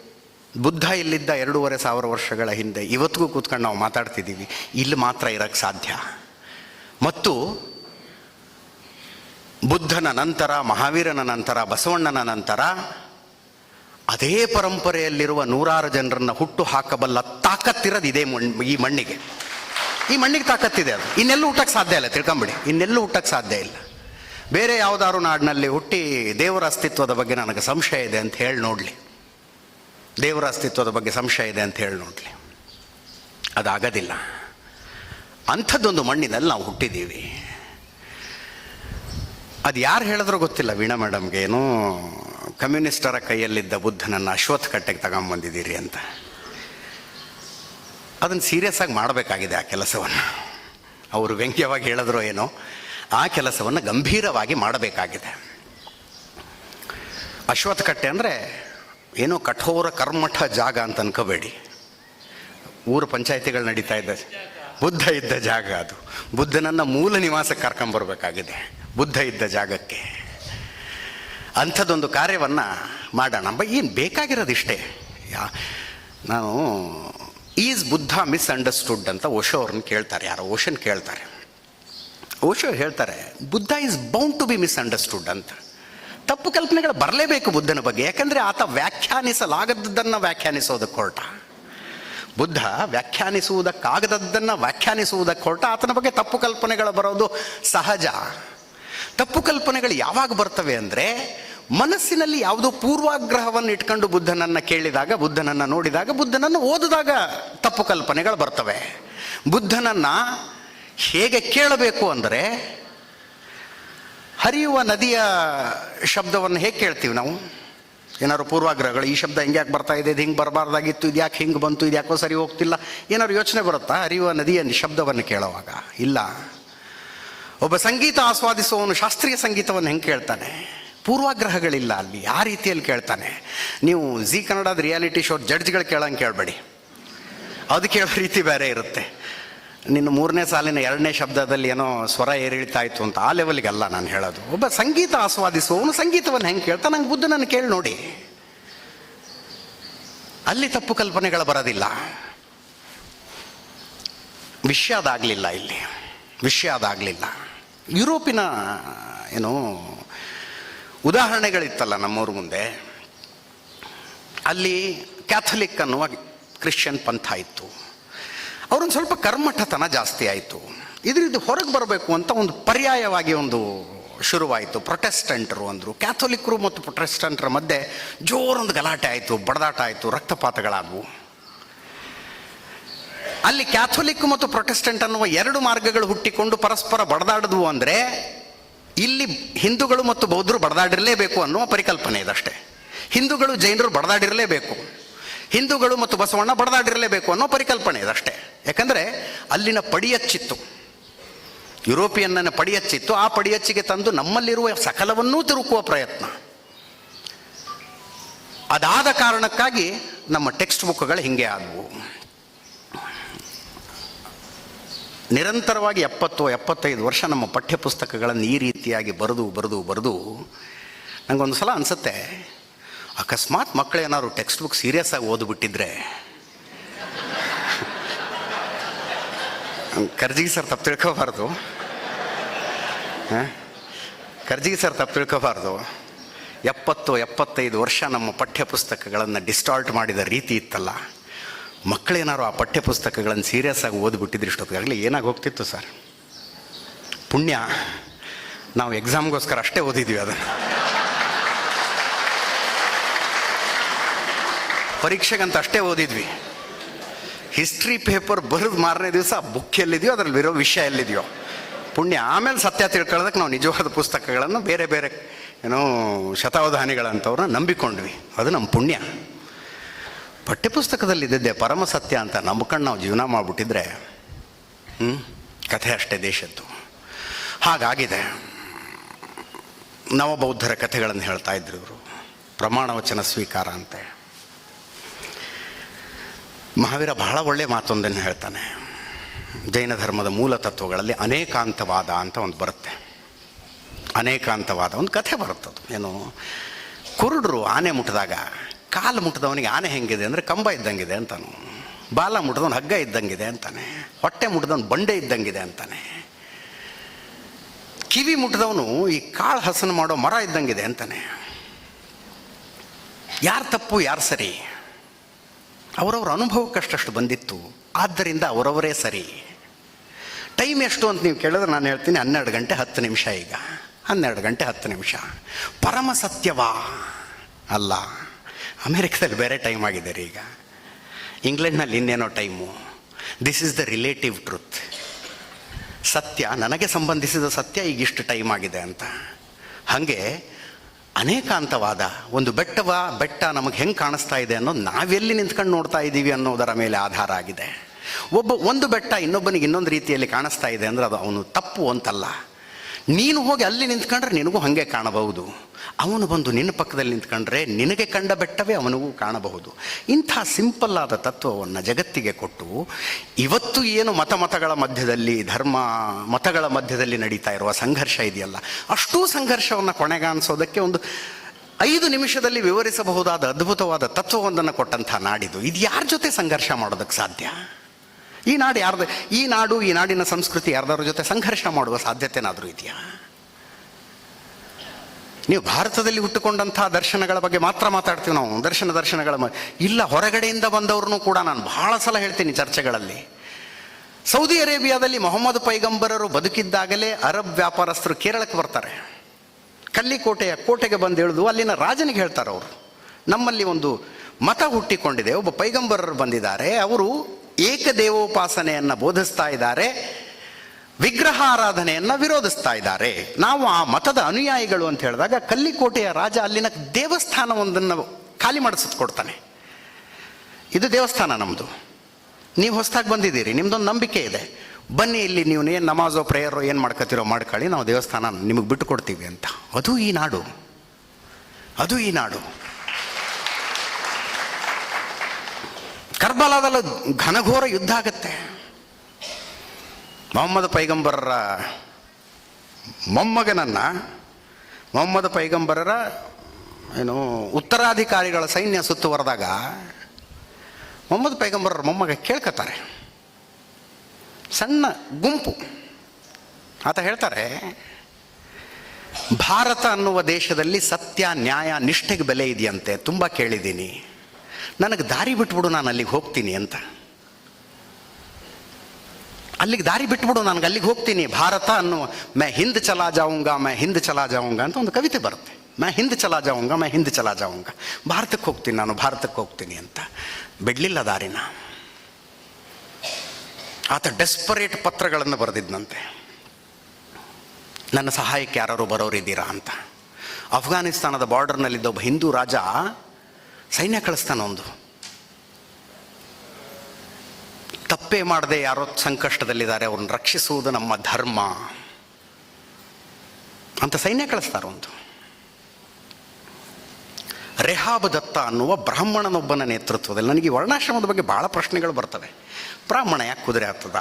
ಬುದ್ಧ ಇಲ್ಲಿದ್ದ ಎರಡೂವರೆ ಸಾವಿರ ವರ್ಷಗಳ ಹಿಂದೆ, ಇವತ್ತಿಗೂ ಕೂತ್ಕೊಂಡು ನಾವು ಮಾತಾಡ್ತಿದ್ದೀವಿ, ಇಲ್ಲಿ ಮಾತ್ರ ಇರೋಕ್ಕೆ ಸಾಧ್ಯ. ಮತ್ತು ಬುದ್ಧನ ನಂತರ, ಮಹಾವೀರನ ನಂತರ, ಬಸವಣ್ಣನ ನಂತರ ಅದೇ ಪರಂಪರೆಯಲ್ಲಿರುವ ನೂರಾರು ಜನರನ್ನು ಹುಟ್ಟು ಹಾಕಬಲ್ಲ ತಾಕತ್ತಿರೋದು ಇದೇ ಮಣ್, ಈ ಮಣ್ಣಿಗೆ. ಈ ಮಣ್ಣಿಗೆ ತಾಕತ್ತಿದೆ ಅದು. ಇನ್ನೆಲ್ಲೂ ಹುಟ್ಟಕ್ಕೆ ಸಾಧ್ಯ ಇಲ್ಲ, ತಿಳ್ಕೊಂಬಿಡಿ. ಇನ್ನೆಲ್ಲೂ ಹುಟ್ಟಕ್ಕೆ ಸಾಧ್ಯ ಇಲ್ಲ. ಬೇರೆ ಯಾವುದಾದ್ರು ನಾಡಿನಲ್ಲಿ ಹುಟ್ಟಿ ದೇವರ ಅಸ್ತಿತ್ವದ ಬಗ್ಗೆ ನನಗೆ ಸಂಶಯ ಇದೆ ಅಂತ ಹೇಳಿ ನೋಡಲಿ. ದೇವರ ಅಸ್ತಿತ್ವದ ಬಗ್ಗೆ ಸಂಶಯ ಇದೆ ಅಂತ ಹೇಳಿ ನೋಡಲಿ. ಅದಾಗೋದಿಲ್ಲ. ಅಂಥದ್ದೊಂದು ಮಣ್ಣಿನಲ್ಲಿ ನಾವು ಹುಟ್ಟಿದ್ದೀವಿ. ಅದು ಯಾರು ಹೇಳಿದ್ರು ಗೊತ್ತಿಲ್ಲ. ವೀಣಾ ಮೇಡಮ್ಗೆ ಏನು ಕಮ್ಯುನಿಸ್ಟರ ಕೈಯಲ್ಲಿದ್ದ ಬುದ್ಧನನ್ನು ಅಶ್ವತ್ ಕಟ್ಟೆಗೆ ತಗೊಂಬಂದಿದ್ದೀರಿ ಅಂತ. ಅದನ್ನು ಸೀರಿಯಸ್ ಆಗಿ ಮಾಡಬೇಕಾಗಿದೆ ಆ ಕೆಲಸವನ್ನು. ಅವರು ವ್ಯಂಗ್ಯವಾಗಿ ಹೇಳಿದ್ರೋ ಏನೋ ಆ ಕೆಲಸವನ್ನು ಗಂಭೀರವಾಗಿ ಮಾಡಬೇಕಾಗಿದೆ. ಅಶ್ವತ್ಥ ಕಟ್ಟೆ ಅಂದರೆ ಏನೋ ಕಠೋರ ಕರ್ಮಠ ಜಾಗ ಅಂತ ಅನ್ಕೋಬೇಡಿ. ಊರು ಪಂಚಾಯತಿಗಳು ನಡೀತಾ ಇದ್ದ ಬುದ್ಧ ಇದ್ದ ಜಾಗ ಅದು. ಬುದ್ಧನನ್ನು ಮೂಲ ನಿವಾಸಕ್ಕೆ ಕರ್ಕೊಂಬರ್ಬೇಕಾಗಿದೆ. ಬುದ್ಧ ಇದ್ದ ಜಾಗಕ್ಕೆ. ಅಂಥದ್ದೊಂದು ಕಾರ್ಯವನ್ನು ಮಾಡೋಣ. ಬ ಏನು ಬೇಕಾಗಿರೋದಿಷ್ಟೇ ಯಾ, ನಾನು ಈಸ್ ಬುದ್ಧ ಮಿಸ್ಅಂಡರ್ಸ್ಟುಡ್ ಅಂತ ಓಶೋ ಅವ್ರನ್ನ ಕೇಳ್ತಾರೆ. ಯಾರೋ ಓಶನ್ ಕೇಳ್ತಾರೆ. ಓಶೋ ಹೇಳ್ತಾರೆ, Buddha is bound to be misunderstood ಅಂತ. ತಪ್ಪು ಕಲ್ಪನೆಗಳು ಬರಲೇಬೇಕು ಬುದ್ಧನ ಬಗ್ಗೆ. ಯಾಕಂದರೆ ಆತ ವ್ಯಾಖ್ಯಾನಿಸಲಾಗದ್ದನ್ನು ವ್ಯಾಖ್ಯಾನಿಸೋದಕ್ಕೆ ಹೊರಟ ಬುದ್ಧ ವ್ಯಾಖ್ಯಾನಿಸುವುದಕ್ಕಾಗದದ್ದನ್ನು ವ್ಯಾಖ್ಯಾನಿಸುವುದಕ್ಕೆ ಹೊರಟ ಆತನ ಬಗ್ಗೆ ತಪ್ಪು ಕಲ್ಪನೆಗಳು ಬರೋದು ಸಹಜ. ತಪ್ಪು ಕಲ್ಪನೆಗಳು ಯಾವಾಗ ಬರ್ತವೆ ಅಂದರೆ ಮನಸ್ಸಿನಲ್ಲಿ ಯಾವುದೋ ಪೂರ್ವಾಗ್ರಹವನ್ನು ಇಟ್ಕೊಂಡು ಬುದ್ಧನನ್ನು ಕೇಳಿದಾಗ, ಬುದ್ಧನನ್ನು ನೋಡಿದಾಗ, ಬುದ್ಧನನ್ನು ಓದಿದಾಗ ತಪ್ಪು ಕಲ್ಪನೆಗಳು ಬರ್ತವೆ. ಬುದ್ಧನನ್ನು ಹೇಗೆ ಕೇಳಬೇಕು ಅಂದರೆ ಹರಿಯುವ ನದಿಯ ಶಬ್ದವನ್ನು ಹೇಗೆ ಕೇಳ್ತೀವಿ ನಾವು? ಏನಾದ್ರು ಪೂರ್ವಾಗ್ರಹಗಳು, ಈ ಶಬ್ದ ಹಿಂಗೆ ಯಾಕೆ ಬರ್ತಾ ಇದೆ, ಇದು ಹಿಂಗೆ ಬರಬಾರ್ದಾಗಿತ್ತು, ಇದು ಯಾಕೆ ಹಿಂಗೆ ಬಂತು, ಇದು ಯಾಕೋ ಸರಿ ಹೋಗ್ತಿಲ್ಲ, ಏನಾದ್ರು ಯೋಚನೆ ಬರುತ್ತಾ? ಹರಿಯುವ ನದಿಯ ಶಬ್ದವನ್ನು ಕೇಳುವಾಗ, ಇಲ್ಲ. ಒಬ್ಬ ಸಂಗೀತ ಆಸ್ವಾದಿಸುವವನು ಶಾಸ್ತ್ರೀಯ ಸಂಗೀತವನ್ನು ಹೆಂಗೆ ಕೇಳ್ತಾನೆ? ಪೂರ್ವಾಗ್ರಹಗಳಿಲ್ಲ ಅಲ್ಲಿ, ಆ ರೀತಿಯಲ್ಲಿ ಕೇಳ್ತಾನೆ. ನೀವು ಜಿ ಕನ್ನಡದ ರಿಯಾಲಿಟಿ ಶೋ ಜಡ್ಜ್ಗಳು ಕೇಳಂಗೆ ಕೇಳಬೇಡಿ. ಅದು ಕೇಳೋ ರೀತಿ ಬೇರೆ ಇರುತ್ತೆ. ನಿನ್ನ ಮೂರನೇ ಸಾಲಿನ ಎರಡನೇ ಶಬ್ದದಲ್ಲಿ ಏನೋ ಸ್ವರ ಏರಿಳಿತಾಯಿತು ಅಂತ ಆ ಲೆವೆಲ್ಗೆ ಅಲ್ಲ ನಾನು ಹೇಳೋದು. ಒಬ್ಬ ಸಂಗೀತ ಆಸ್ವಾದಿಸುವವನು ಸಂಗೀತವನ್ನು ಹೆಂಗೆ ಕೇಳ್ತಾ? ನಂಗೆ ಬುದ್ಧನನ್ನು ಕೇಳಿ ನೋಡಿ. ಅಲ್ಲಿ ತಪ್ಪು ಕಲ್ಪನೆಗಳು ಬರೋದಿಲ್ಲ. ವಿಷಯ ಅದಾಗಲಿಲ್ಲ ಇಲ್ಲಿ. ವಿಷಯ ಅದಾಗಲಿಲ್ಲ. ಯುರೋಪಿನ, ಏನು, ಉದಾಹರಣೆಗಳಿತ್ತಲ್ಲ ನಮ್ಮವ್ರ ಮುಂದೆ. ಅಲ್ಲಿ ಕ್ಯಾಥಲಿಕ್ ಅನ್ನುವ ಕ್ರಿಶ್ಚಿಯನ್ ಪಂಥ ಇತ್ತು. ಅವ್ರೊಂದು ಸ್ವಲ್ಪ ಕರ್ಮಠತನ ಜಾಸ್ತಿ ಆಯಿತು. ಇದರಿಂದ ಹೊರಗೆ ಬರಬೇಕು ಅಂತ ಒಂದು ಪರ್ಯಾಯವಾಗಿ ಒಂದು ಶುರುವಾಯಿತು. ಪ್ರೊಟೆಸ್ಟೆಂಟರು ಅಂದರು, ಕ್ಯಾಥೋಲಿಕರು ಮತ್ತು ಪ್ರೊಟೆಸ್ಟೆಂಟ್ರ ಮಧ್ಯೆ ಜೋರೊಂದು ಗಲಾಟೆ ಆಯಿತು, ಬಡದಾಟ ಆಯಿತು, ರಕ್ತಪಾತಗಳಾದವು. ಅಲ್ಲಿ ಕ್ಯಾಥೋಲಿಕ್ ಮತ್ತು ಪ್ರೊಟೆಸ್ಟೆಂಟ್ ಅನ್ನುವ ಎರಡು ಮಾರ್ಗಗಳು ಹುಟ್ಟಿಕೊಂಡು ಪರಸ್ಪರ ಬಡದಾಡಿದ್ವು ಅಂದರೆ ಇಲ್ಲಿ ಹಿಂದೂಗಳು ಮತ್ತು ಬೌದ್ಧರು ಬಡದಾಡಿರಲೇಬೇಕು ಅನ್ನುವ ಪರಿಕಲ್ಪನೆ ಇದಷ್ಟೇ ಹಿಂದೂಗಳು ಜೈನರು ಬಡದಾಡಿರಲೇಬೇಕು. ಹಿಂದೂಗಳು ಮತ್ತು ಬಸವಣ್ಣ ಬಡದಾಡಿರಲೇಬೇಕು ಅನ್ನೋ ಪರಿಕಲ್ಪನೆ ಇದಷ್ಟೇ ಯಾಕಂದರೆ ಅಲ್ಲಿನ ಪಡಿಯಚ್ಚಿತ್ತು. ಯುರೋಪಿಯನ್ನ ಪಡಿಯಚ್ಚಿತ್ತು. ಆ ಪಡಿಯಚ್ಚಿಗೆ ತಂದು ನಮ್ಮಲ್ಲಿರುವ ಸಕಲವನ್ನೂ ತಿರುಕುವ ಪ್ರಯತ್ನ. ಅದಾದ ಕಾರಣಕ್ಕಾಗಿ ನಮ್ಮ ಟೆಕ್ಸ್ಟ್ ಬುಕ್ಗಳು ಹಿಂಗೆ ಆದವು. ನಿರಂತರವಾಗಿ ಎಪ್ಪತ್ತು, ಎಪ್ಪತ್ತೈದು ವರ್ಷ ನಮ್ಮ ಪಠ್ಯಪುಸ್ತಕಗಳನ್ನು ಈ ರೀತಿಯಾಗಿ ಬರೆದು ಬರೆದು ಬರೆದು ನನಗೊಂದು ಸಲ ಅನಿಸುತ್ತೆ, ಅಕಸ್ಮಾತ್ ಮಕ್ಕಳು ಏನಾದ್ರು ಟೆಕ್ಸ್ಟ್ ಬುಕ್ ಸೀರಿಯಸ್ ಆಗಿ ಓದ್ಬಿಟ್ಟಿದ್ರೆ. ಕರ್ಜಿಗೆ ಸರ್ ತಪ್ಪು ತಿಳ್ಕೋಬಾರ್ದು. ಕರ್ಜಿಗೆ ಸರ್ ತಪ್ಪು ತಿಳ್ಕೋಬಾರ್ದು. ಎಪ್ಪತ್ತು, ಎಪ್ಪತ್ತೈದು ವರ್ಷ ನಮ್ಮ ಪಠ್ಯಪುಸ್ತಕಗಳನ್ನು ಡಿಸ್ಟಾಲ್ಟ್ ಮಾಡಿದ ರೀತಿ ಇತ್ತಲ್ಲ. ಮಕ್ಕಳೇನಾರು ಆ ಪಠ್ಯಪುಸ್ತಕಗಳನ್ನು ಸೀರಿಯಸ್ ಆಗಿ ಓದ್ಬಿಟ್ಟಿದ್ರೆ ಇಷ್ಟೊತ್ತಿಗಾಗಲಿ ಏನಾಗಿ ಹೋಗ್ತಿತ್ತು ಸರ್? ಪುಣ್ಯ, ನಾವು ಎಕ್ಸಾಮ್ಗೋಸ್ಕರ ಅಷ್ಟೇ ಓದಿದ್ವಿ ಅದನ್ನು. ಪರೀಕ್ಷೆಗಂತ ಅಷ್ಟೇ ಓದಿದ್ವಿ. ಹಿಸ್ಟ್ರಿ ಪೇಪರ್ ಬರೆದು ಮಾರನೇ ದಿವಸ ಬುಕ್ ಎಲ್ಲಿದೆಯೋ, ಅದರಲ್ಲಿ ಇರೋ ವಿಷಯ ಎಲ್ಲಿದೆಯೋ. ಪುಣ್ಯ, ಆಮೇಲೆ ಸತ್ಯ ತಿಳ್ಕೊಳ್ಳೋದಕ್ಕೆ ನಾವು ನಿಜವಾದ ಪುಸ್ತಕಗಳನ್ನು ಬೇರೆ ಬೇರೆ ಏನೋ ಶತಾವಧಾನಿಗಳಂಥವ್ರನ್ನ ನಂಬಿಕೊಂಡ್ವಿ. ಅದು ನಮ್ಮ ಪುಣ್ಯ. ಪಠ್ಯಪುಸ್ತಕದಲ್ಲಿ ಇದ್ದಿದ್ದೆ ಪರಮ ಸತ್ಯ ಅಂತ ನಂಬ್ಕೊಂಡು ನಾವು ಜೀವನ ಮಾಡಿಬಿಟ್ಟಿದ್ರೆ ಹ್ಞೂ ಕಥೆ ಅಷ್ಟೇ ದೇಶದ್ದು. ಹಾಗಾಗಿದೆ. ನವಬೌದ್ಧರ ಕಥೆಗಳನ್ನು ಹೇಳ್ತಾ ಇದ್ರು ಇವರು. ಪ್ರಮಾಣ ವಚನ ಸ್ವೀಕಾರ ಅಂತೆ. ಮಹಾವೀರ ಬಹಳ ಒಳ್ಳೆಯ ಮಾತೊಂದನ್ನು ಹೇಳ್ತಾನೆ. ಜೈನ ಧರ್ಮದ ಮೂಲ ತತ್ವಗಳಲ್ಲಿ ಅನೇಕಾಂತವಾದ ಅಂತ ಒಂದು ಬರುತ್ತೆ. ಅನೇಕಾಂತವಾದ ಒಂದು ಕಥೆ ಬರುತ್ತದು. ಏನು, ಕುರುಡರು ಆನೆ ಮುಟ್ಟಿದಾಗ ಕಾಲು ಮುಟ್ಟಿದವನಿಗೆ ಆನೆ ಹೆಂಗಿದೆ ಅಂದರೆ ಕಂಬ ಇದ್ದಂಗಿದೆ ಅಂತಾನು. ಬಾಲ ಮುಟ್ಟಿದವನು ಹಗ್ಗ ಇದ್ದಂಗಿದೆ ಅಂತಾನೆ. ಹೊಟ್ಟೆ ಮುಟ್ಟಿದವನು ಬಂಡೆ ಇದ್ದಂಗಿದೆ ಅಂತಾನೆ. ಕಿವಿ ಮುಟ್ಟಿದವನು ಈ ಕಾಳು ಹಸನು ಮಾಡೋ ಮರ ಇದ್ದಂಗಿದೆ ಅಂತಾನೆ. ಯಾರು ತಪ್ಪು, ಯಾರು ಸರಿ? ಅವರವರ ಅನುಭವಕ್ಕಷ್ಟಷ್ಟು ಬಂದಿತ್ತು. ಆದ್ದರಿಂದ ಅವರವರೇ ಸರಿ. ಟೈಮ್ ಎಷ್ಟು ಅಂತ ನೀವು ಕೇಳಿದ್ರೆ ನಾನು ಹೇಳ್ತೀನಿ ಹನ್ನೆರಡು ಗಂಟೆ ಹತ್ತು ನಿಮಿಷ ಈಗ. ಹನ್ನೆರಡು ಗಂಟೆ ಹತ್ತು ನಿಮಿಷ. ಪರಮ ಸತ್ಯವಾ? ಅಲ್ಲ. ಅಮೇರಿಕದಲ್ಲಿ ಬೇರೆ ಟೈಮ್ ಆಗಿದೆ ಈಗ. ಇಂಗ್ಲೆಂಡ್ನಲ್ಲಿ ಇನ್ನೇನೋ time this is the relative truth ಸತ್ಯ, ನನಗೆ ಸಂಬಂಧಿಸಿದ ಸತ್ಯ ಈಗ ಇಷ್ಟು ಟೈಮ್ ಆಗಿದೆ ಅಂತ. ಹಾಗೆ ಅನೇಕಾಂತವಾದ ಒಂದು ಬೆಟ್ಟವ, ಬೆಟ್ಟ ನಮಗೆ ಹೆಂಗೆ ಕಾಣಿಸ್ತಾ ಇದೆ ಅನ್ನೋದು ನಾವೆಲ್ಲಿ ನಿಂತ್ಕೊಂಡು ನೋಡ್ತಾ ಇದ್ದೀವಿ ಅನ್ನೋದರ ಮೇಲೆ ಆಧಾರ ಆಗಿದೆ. ಒಬ್ಬ, ಒಂದು ಬೆಟ್ಟ ಇನ್ನೊಬ್ಬನಿಗೆ ಇನ್ನೊಂದು ರೀತಿಯಲ್ಲಿ ಕಾಣಿಸ್ತಾ ಇದೆ ಅಂದರೆ ಅದು ಅವನು ತಪ್ಪು ಅಂತಲ್ಲ. ನೀನು ಹೋಗಿ ಅಲ್ಲಿ ನಿಂತ್ಕೊಂಡ್ರೆ ನಿನಗೂ ಹಾಗೆ ಕಾಣಬಹುದು. ಅವನು ಬಂದು ನಿನ್ನ ಪಕ್ಕದಲ್ಲಿ ನಿಂತ್ಕೊಂಡ್ರೆ ನಿನಗೆ ಕಂಡ ಬೆಟ್ಟವೇ ಅವನಿಗೂ ಕಾಣಬಹುದು. ಇಂಥ ಸಿಂಪಲ್ ಆದ ತತ್ವವನ್ನು ಜಗತ್ತಿಗೆ ಕೊಟ್ಟು ಇವತ್ತು ಏನು ಮತ ಮತಗಳ ಮಧ್ಯದಲ್ಲಿ, ಧರ್ಮ ಮತಗಳ ಮಧ್ಯದಲ್ಲಿ ನಡೀತಾ ಇರುವ ಸಂಘರ್ಷ ಇದೆಯಲ್ಲ, ಅಷ್ಟೂ ಸಂಘರ್ಷವನ್ನು ಕೊನೆಗಾಣಿಸೋದಕ್ಕೆ ಒಂದು ಐದು ನಿಮಿಷದಲ್ಲಿ ವಿವರಿಸಬಹುದಾದ ಅದ್ಭುತವಾದ ತತ್ವವೊಂದನ್ನು ಕೊಟ್ಟಂಥ ನಾಡಿದು. ಇದು ಯಾರ ಜೊತೆ ಸಂಘರ್ಷ ಮಾಡೋದಕ್ಕೆ ಸಾಧ್ಯ? ಈ ನಾಡು ಯಾರ್ದು? ಈ ನಾಡು, ಈ ನಾಡಿನ ಸಂಸ್ಕೃತಿ ಯಾರ್ದಾರ ಜೊತೆ ಸಂಘರ್ಷ ಮಾಡುವ ಸಾಧ್ಯತೆನಾದರೂ ಇದೆಯಾ? ನೀವು ಭಾರತದಲ್ಲಿ ಹುಟ್ಟುಕೊಂಡಂಥ ದರ್ಶನಗಳ ಬಗ್ಗೆ ಮಾತ್ರ ಮಾತಾಡ್ತೀವಿ ನಾವು. ದರ್ಶನ, ದರ್ಶನಗಳ ಇಲ್ಲ, ಹೊರಗಡೆಯಿಂದ ಬಂದವ್ರನ್ನೂ ಕೂಡ ನಾನು ಬಹಳ ಸಲ ಹೇಳ್ತೀನಿ ಚರ್ಚೆಗಳಲ್ಲಿ. ಸೌದಿ ಅರೇಬಿಯಾದಲ್ಲಿ ಮೊಹಮ್ಮದ್ ಪೈಗಂಬರರು ಬದುಕಿದ್ದಾಗಲೇ ಅರಬ್ ವ್ಯಾಪಾರಸ್ಥರು ಕೇರಳಕ್ಕೆ ಬರ್ತಾರೆ. ಕಲ್ಲಿಕೋಟೆಯ ಕೋಟೆಗೆ ಬಂದು ಅಲ್ಲಿನ ರಾಜನಿಗೆ ಹೇಳ್ತಾರೆ ಅವರು ನಮ್ಮಲ್ಲಿ ಒಂದು ಮತ ಹುಟ್ಟಿಕೊಂಡಿದೆ. ಒಬ್ಬ ಪೈಗಂಬರರು ಬಂದಿದ್ದಾರೆ. ಅವರು ಏಕದೇವೋಪಾಸನೆಯನ್ನು ಬೋಧಿಸ್ತಾ ಇದ್ದಾರೆ ವಿಗ್ರಹ ಆರಾಧನೆಯನ್ನು ವಿರೋಧಿಸ್ತಾ ಇದ್ದಾರೆ. ನಾವು ಆ ಮತದ ಅನುಯಾಯಿಗಳು ಅಂತ ಹೇಳಿದಾಗ ಕಲ್ಲಿಕೋಟೆಯ ರಾಜ ಅಲ್ಲಿನ ದೇವಸ್ಥಾನವೊಂದನ್ನು ಖಾಲಿ ಮಾಡಿಸ್ಕೊಡ್ತಾನೆ ಇದು ದೇವಸ್ಥಾನ ನಮ್ಮದು ನೀವು ಹೊಸದಾಗಿ ಬಂದಿದ್ದೀರಿ, ನಿಮ್ದೊಂದು ನಂಬಿಕೆ ಇದೆ. ಬನ್ನಿ ಇಲ್ಲಿ ನೀವು ಏನು ನಮಾಜೋ, ಪ್ರೇಯರೋ, ಏನು ಮಾಡ್ಕೊತಿರೋ ಮಾಡ್ಕೊಳ್ಳಿ, ನಾವು ದೇವಸ್ಥಾನ ನಿಮಗೆ ಬಿಟ್ಟು ಕೊಡ್ತೀವಿ ಅಂತ. ಅದು ಈ ನಾಡು. ಅದು ಈ ನಾಡು. ಕರ್ಬಲಾದಲ್ಲಿ ಘನಘೋರ ಯುದ್ಧ ಆಗತ್ತೆ. ಮೊಹಮ್ಮದ್ ಪೈಗಂಬರರ ಮೊಮ್ಮಗನನ್ನ, ಮೊಹಮ್ಮದ್ ಪೈಗಂಬರರ ಏನು ಉತ್ತರಾಧಿಕಾರಿಗಳ ಸೈನ್ಯ ಸುತ್ತುವರೆದಾಗ ಮೊಹಮ್ಮದ್ ಪೈಗಂಬರರ ಮೊಮ್ಮಗ ಕೇಳ್ಕೊತಾರೆ ಸಣ್ಣ ಗುಂಪು. ಆತ ಹೇಳ್ತಾರೆ, ಭಾರತ ಅನ್ನುವ ದೇಶದಲ್ಲಿ ಸತ್ಯ, ನ್ಯಾಯ, ನಿಷ್ಠೆಗೆ ಬೆಲೆ ಇದೆಯಂತೆ, ತುಂಬ ಕೇಳಿದ್ದೀನಿ. ನನಗೆ ದಾರಿ ಬಿಟ್ಬಿಡು, ನಾನು ಅಲ್ಲಿಗೆ ಹೋಗ್ತೀನಿ ಅಂತ. ಅಲ್ಲಿಗೆ ದಾರಿ ಬಿಟ್ಬಿಡು, ನನಗೆ ಅಲ್ಲಿಗೆ ಹೋಗ್ತೀನಿ. ಭಾರತ ಅನ್ನುವ, ಮೇ ಹಿಂದ್ ಚಲಾ ಜಾವುಂಗ, ಮೇ ಹಿಂದ್ ಚಲಾ ಜಾವುಂಗ ಅಂತ ಒಂದು ಕವಿತೆ ಬರುತ್ತೆ. ಮೇ ಹಿಂದ್ ಚಲಾ ಜಾವುಂಗ, ಮೇ ಹಿಂದ್ ಚಲಾ ಜಾವುಂಗ. ಭಾರತಕ್ಕೆ ಹೋಗ್ತೀನಿ ನಾನು, ಭಾರತಕ್ಕೆ ಹೋಗ್ತೀನಿ ಅಂತ. ಬಿಡಲಿಲ್ಲ ದಾರಿನ. ಆತ ಡೆಸ್ಪರೇಟ್ ಪತ್ರಗಳನ್ನು ಬರೆದಿದ್ದಂತೆ ನನ್ನ ಸಹಾಯಕ್ಕೆ ಯಾರು ಬರೋರಿದ್ದೀರಾ ಅಂತ. ಅಫ್ಘಾನಿಸ್ತಾನದ ಬಾರ್ಡರ್ನಲ್ಲಿದ್ದ ಒಬ್ಬ ಹಿಂದೂ ರಾಜ ಸೈನ್ಯ ಕಳಿಸ್ತಾನ ಒಂದು. ತಪ್ಪೇ ಮಾಡದೆ ಯಾರೋ ಸಂಕಷ್ಟದಲ್ಲಿದ್ದಾರೆ, ಅವ್ರನ್ನ ರಕ್ಷಿಸುವುದು ನಮ್ಮ ಧರ್ಮ. ಅಂತ ಸೈನ್ಯ ಕಳಿಸ್ತಾರೊಂದು ರೆಹಾಬ್ ದತ್ತ ಅನ್ನುವ ಬ್ರಾಹ್ಮಣನೊಬ್ಬನ ನೇತೃತ್ವದಲ್ಲಿ ನನಗೆ ವರ್ಣಾಶ್ರಮದ ಬಗ್ಗೆ ಭಾಳ ಪ್ರಶ್ನೆಗಳು ಬರ್ತವೆ. ಬ್ರಾಹ್ಮಣ ಯಾಕೆ ಕುದುರೆ ಆಗ್ತದ?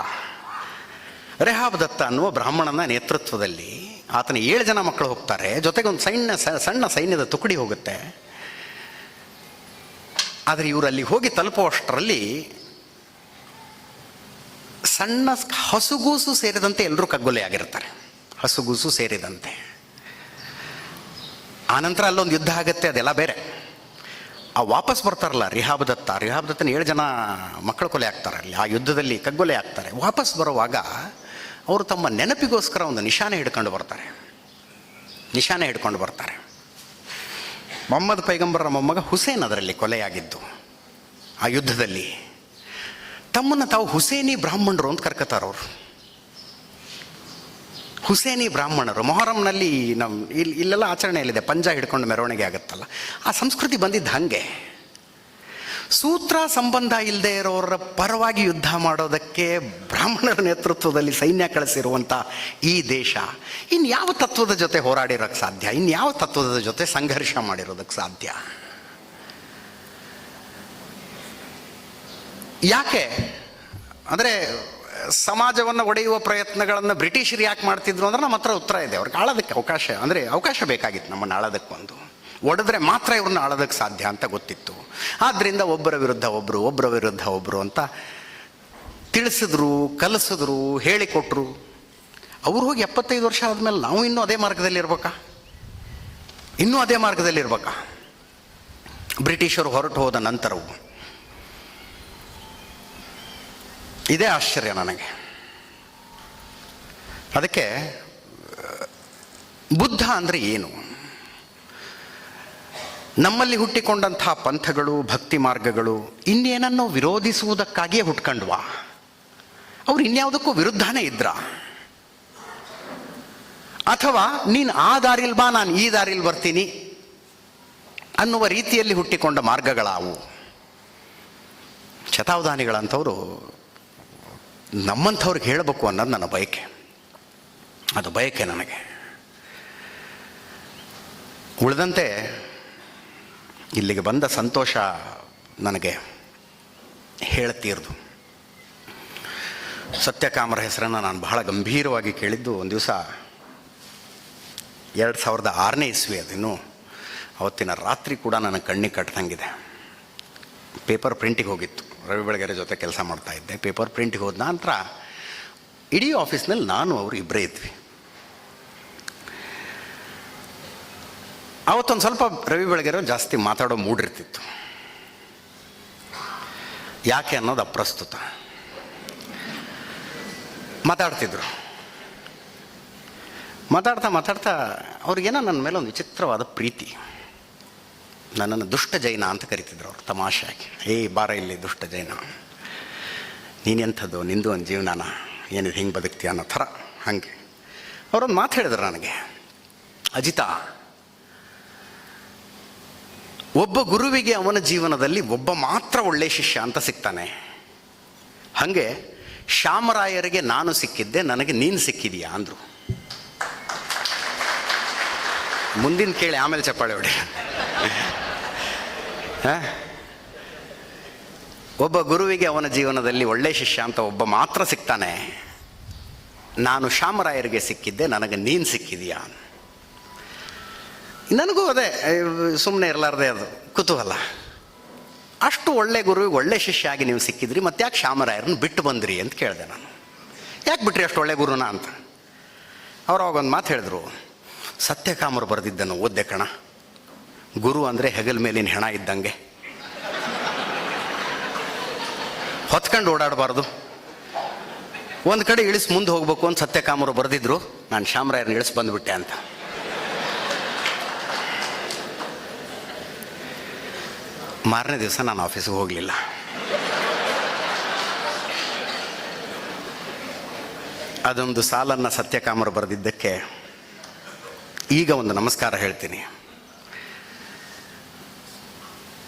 ರೆಹಾಬ್ ದತ್ತ ಅನ್ನುವ ಬ್ರಾಹ್ಮಣನ ನೇತೃತ್ವದಲ್ಲಿ ಆತನ ಏಳು ಜನ ಮಕ್ಕಳು ಹೋಗ್ತಾರೆ. ಜೊತೆಗೆ ಒಂದು ಸೈನ್ಯ ಸ- ಸಣ್ಣ ಸೈನ್ಯದ ತುಕಡಿ ಹೋಗುತ್ತೆ. ಆದರೆ ಇವರು ಅಲ್ಲಿ ಹೋಗಿ ತಲುಪುವಷ್ಟರಲ್ಲಿ ಸಣ್ಣ ಹಸುಗೂಸು ಸೇರಿದಂತೆ ಎಲ್ಲರೂ ಕಗ್ಗೊಲೆ ಆಗಿರ್ತಾರೆ. ಹಸುಗೂಸು ಸೇರಿದಂತೆ. ಆನಂತರ ಅಲ್ಲೊಂದು ಯುದ್ಧ ಆಗುತ್ತೆ, ಅದೆಲ್ಲ ಬೇರೆ. ಆ ವಾಪಸ್ ಬರ್ತಾರಲ್ಲ ರಿಹಾಬ್ ದತ್ತ ರಿಹಾಬ್ ದತ್ತನ ಏಳು ಜನ ಮಕ್ಕಳು ಕೊಲೆ ಆಗ್ತಾರೆ ಅಲ್ಲಿ. ಆ ಯುದ್ಧದಲ್ಲಿ ಕಗ್ಗೊಲೆ ಆಗ್ತಾರೆ. ವಾಪಸ್ ಬರುವಾಗ ಅವರು ತಮ್ಮ ನೆನಪಿಗೋಸ್ಕರ ಒಂದು ನಿಶಾನೆ ಹಿಡ್ಕೊಂಡು ಬರ್ತಾರೆ. ನಿಶಾನೆ ಹಿಡ್ಕೊಂಡು ಬರ್ತಾರೆ. ಮೊಹಮ್ಮದ್ ಪೈಗಂಬರ ಮೊಮ್ಮಗ ಹುಸೇನ್ ಅದರಲ್ಲಿ ಕೊಲೆಯಾಗಿದ್ದು ಆ ಯುದ್ಧದಲ್ಲಿ. ತಮ್ಮನ್ನು ತಾವು ಹುಸೇನಿ ಬ್ರಾಹ್ಮಣರು ಅಂತ ಕರ್ಕತಾರೆ ಅವರು. ಹುಸೇನಿ ಬ್ರಾಹ್ಮಣರು ಮೊಹರಂನಲ್ಲಿ ನಮ್ಮ ಇಲ್ಲಿ ಇಲ್ಲೆಲ್ಲ ಆಚರಣೆಯಲ್ಲಿದೆ, ಪಂಜ ಹಿಡ್ಕೊಂಡು ಮೆರವಣಿಗೆ ಆಗುತ್ತಲ್ಲ. ಆ ಸಂಸ್ಕೃತಿ ಬಂದಿದ್ದು ಹಾಗೆ. ಸೂತ್ರ ಸಂಬಂಧ ಇಲ್ಲದೆ ಇರೋರ ಪರವಾಗಿ ಯುದ್ಧ ಮಾಡೋದಕ್ಕೆ ಬ್ರಾಹ್ಮಣರ ನೇತೃತ್ವದಲ್ಲಿ ಸೈನ್ಯ ಕಳಿಸಿರುವಂಥ ಈ ದೇಶ ಇನ್ಯಾವ ತತ್ವದ ಜೊತೆ ಹೋರಾಡಿರೋಕ್ಕೆ ಸಾಧ್ಯ? ಇನ್ಯಾವ ತತ್ವದ ಜೊತೆ ಸಂಘರ್ಷ ಮಾಡಿರೋದಕ್ಕೆ ಸಾಧ್ಯ? ಯಾಕೆ? ಅಂದರೆ ಸಮಾಜವನ್ನು ಒಡೆಯುವ ಪ್ರಯತ್ನಗಳನ್ನು ಬ್ರಿಟಿಷರು ಯಾಕೆ ಮಾಡ್ತಿದ್ರು ಅಂದ್ರೆ ನಮ್ಮ ಹತ್ರ ಉತ್ತರ ಇದೆ. ಅವ್ರಿಗೆ ಆಳೋದಕ್ಕೆ ಅವಕಾಶ, ಅಂದರೆ ಅವಕಾಶ ಬೇಕಾಗಿತ್ತು ನಮ್ಮನ್ನು ಆಳೋದಕ್ಕೆ ಒಂದು. ಒಡೆದ್ರೆ ಮಾತ್ರ ಇವ್ರನ್ನ ಆಳೋದಕ್ಕೆ ಸಾಧ್ಯ ಅಂತ ಗೊತ್ತಿತ್ತು. ಆದ್ದರಿಂದ ಒಬ್ಬರ ವಿರುದ್ಧ ಒಬ್ಬರು ಒಬ್ಬರ ವಿರುದ್ಧ ಒಬ್ಬರು ಅಂತ ತಿಳಿಸಿದ್ರು, ಕಲಿಸಿದ್ರು, ಹೇಳಿಕೊಟ್ರು. ಅವ್ರು ಹೋಗಿ ಎಪ್ಪತ್ತೈದು ವರ್ಷ ಆದಮೇಲೆ ನಾವು ಇನ್ನೂ ಅದೇ ಮಾರ್ಗದಲ್ಲಿರ್ಬೇಕಾ ಇನ್ನೂ ಅದೇ ಮಾರ್ಗದಲ್ಲಿರ್ಬೇಕಾ ಬ್ರಿಟಿಷರು ಹೊರಟು ಹೋದ ನಂತರವು. ಇದೇ ಆಶ್ಚರ್ಯ ನನಗೆ. ಅದಕ್ಕೆ, ಬುದ್ಧ ಅಂದರೆ ಏನು? ನಮ್ಮಲ್ಲಿ ಹುಟ್ಟಿಕೊಂಡಂತಹ ಪಂಥಗಳು, ಭಕ್ತಿ ಮಾರ್ಗಗಳು ಇನ್ನೇನನ್ನೋ ವಿರೋಧಿಸುವುದಕ್ಕಾಗಿಯೇ ಹುಟ್ಕೊಂಡ್ವಾ? ಅವ್ರು ಇನ್ಯಾವುದಕ್ಕೂ ವಿರುದ್ಧನೇ ಇದ್ರ? ಅಥವಾ ನೀನು ಆ ದಾರಿಲ್ ಬಾ, ನಾನು ಈ ದಾರಿಲ್ ಬರ್ತೀನಿ ಅನ್ನುವ ರೀತಿಯಲ್ಲಿ ಹುಟ್ಟಿಕೊಂಡ ಮಾರ್ಗಗಳಾವು? ಶತಾವಧಾನಿಗಳಂಥವ್ರು ನಮ್ಮಂಥವ್ರಿಗೆ ಹೇಳಬೇಕು ಅನ್ನೋದು ನನ್ನ ಬಯಕೆ. ಅದು ಬಯಕೆ ನನಗೆ. ಉಳಿದಂತೆ ಇಲ್ಲಿಗೆ ಬಂದ ಸಂತೋಷ ನನಗೆ ಹೇಳ್ತೀರ್ದು. ಸತ್ಯಕಾಮರ ಹೆಸರನ್ನು ನಾನು ಬಹಳ ಗಂಭೀರವಾಗಿ ಕೇಳಿದ್ದು ಒಂದು ದಿವಸ ಎರಡು ಸಾವಿರದ ಆರನೇ ಇಸ್ವಿ ಅದಿನ್ನು ಅವತ್ತಿನ ರಾತ್ರಿ ಕೂಡ ನನ್ನ ಕಣ್ಣಿಗೆ ಕಟ್ಟದಂಗಿದೆ ಪೇಪರ್ ಪ್ರಿಂಟಿಗೆ ಹೋಗಿತ್ತು. ರವಿ ಬೆಳಗೆರೆ ಜೊತೆ ಕೆಲಸ ಮಾಡ್ತಾಯಿದ್ದೆ ಪೇಪರ್ ಪ್ರಿಂಟಿಗೆ ಹೋದ ನಂತರ ಇಡೀ ಆಫೀಸ್ನಲ್ಲಿ ನಾನು, ಅವರು ಇಬ್ಬರೇ ಇದ್ವಿ. ಅವತ್ತೊಂದು ಸ್ವಲ್ಪ ರವಿ ಬೆಳಗ್ಗೆ ಜಾಸ್ತಿ ಮಾತಾಡೋ ಮೂಡಿರ್ತಿತ್ತು ಯಾಕೆ ಅನ್ನೋದು ಅಪ್ರಸ್ತುತ. ಮಾತಾಡ್ತಿದ್ರು. ಮಾತಾಡ್ತಾ ಮಾತಾಡ್ತಾ ಅವ್ರಿಗೇನೋ ನನ್ನ ಮೇಲೆ ಒಂದು ವಿಚಿತ್ರವಾದ ಪ್ರೀತಿ. ನನ್ನನ್ನು ದುಷ್ಟ ಜೈನ ಅಂತ ಕರಿತಿದ್ರು ಅವ್ರು ತಮಾಷೆಯಾಗಿ. ಏ, ಬಾರ ಇಲ್ಲಿ ದುಷ್ಟ ಜೈನ. ನೀನೆಂಥದ್ದು ನಿಂದು ಒಂದು ಜೀವನಾನ? ಏನಿದೆ? ಹಿಂಗೆ ಬದುಕ್ತೀಯ ಅನ್ನೋ ಥರ. ಹಾಗೆ. ಅವರೊಂದು ಮಾತು ಹೇಳಿದ್ರು ನನಗೆ. ಅಜಿತ ಒಬ್ಬ ಗುರುವಿಗೆ ಅವನ ಜೀವನದಲ್ಲಿ ಒಬ್ಬ ಮಾತ್ರ ಒಳ್ಳೆ ಶಿಷ್ಯ ಅಂತ ಸಿಗ್ತಾನೆ. ಹಾಗೆ ಶ್ಯಾಮರಾಯರಿಗೆ ನಾನು ಸಿಕ್ಕಿದ್ದೆ, ನನಗೆ ನೀನು ಸಿಕ್ಕಿದೀಯಾ ಅಂದರು. ಮುಂದಿನ ಕೇಳಿ ಆಮೇಲೆ ಚಪ್ಪಾಳೆ ಹೊಡಿ? ಒಬ್ಬ ಗುರುವಿಗೆ ಅವನ ಜೀವನದಲ್ಲಿ ಒಳ್ಳೆ ಶಿಷ್ಯ ಅಂತ ಒಬ್ಬ ಮಾತ್ರ ಸಿಗ್ತಾನೆ ನಾನು ಶ್ಯಾಮರಾಯರಿಗೆ ಸಿಕ್ಕಿದ್ದೆ, ನನಗೆ ನೀನು ಸಿಕ್ಕಿದೆಯಾ ನನಗೂ ಅದೇ ಸುಮ್ಮನೆ ಇರಲಾರ್ದೆ ಅದು, ಕುತೂಹಲ. ಅಷ್ಟು ಒಳ್ಳೆ ಗುರು, ಒಳ್ಳೆ ಶಿಷ್ಯ ಆಗಿ ನೀವು ಸಿಕ್ಕಿದ್ರಿ ಮತ್ತೆ ಯಾಕೆ ಶ್ಯಾಮರಾಯರನ್ನು ಬಿಟ್ಟು ಬಂದ್ರಿ ಅಂತ ಕೇಳಿದೆ ನಾನು. ಯಾಕೆ ಬಿಟ್ರಿ ಅಷ್ಟು ಒಳ್ಳೆ ಗುರುನ ಅಂತ? ಅವ್ರು ಅವಾಗೊಂದು ಮಾತು ಹೇಳಿದ್ರು, ಸತ್ಯಕಾಮರು ಬರೆದಿದ್ದನ್ನು ಓದ್ದೆ ಕಣ. ಗುರು ಅಂದರೆ ಹೆಗಲ ಮೇಲಿನ ಹೆಣ ಇದ್ದಂಗೆ. ಹೊತ್ಕೊಂಡು ಓಡಾಡಬಾರ್ದು. ಒಂದು ಕಡೆ ಇಳಿಸಿ ಮುಂದೆ ಹೋಗ್ಬೇಕು ಅಂತ ಸತ್ಯಕಾಮರು ಬರೆದಿದ್ರು, ನಾನು ಶಾಮರಾಯರನ್ನ ಇಳಿಸಿ ಬಂದುಬಿಟ್ಟೆ ಅಂತ. ಮಾರನೇ ದಿವಸ ನಾನು ಆಫೀಸಿಗೆ ಹೋಗಲಿಲ್ಲ. ಅದೊಂದು ಸಾಲನ್ನು ಸತ್ಯಕಾಮರು ಬರೆದಿದ್ದಕ್ಕೆ ಈಗ ಒಂದು ನಮಸ್ಕಾರ ಹೇಳ್ತೀನಿ.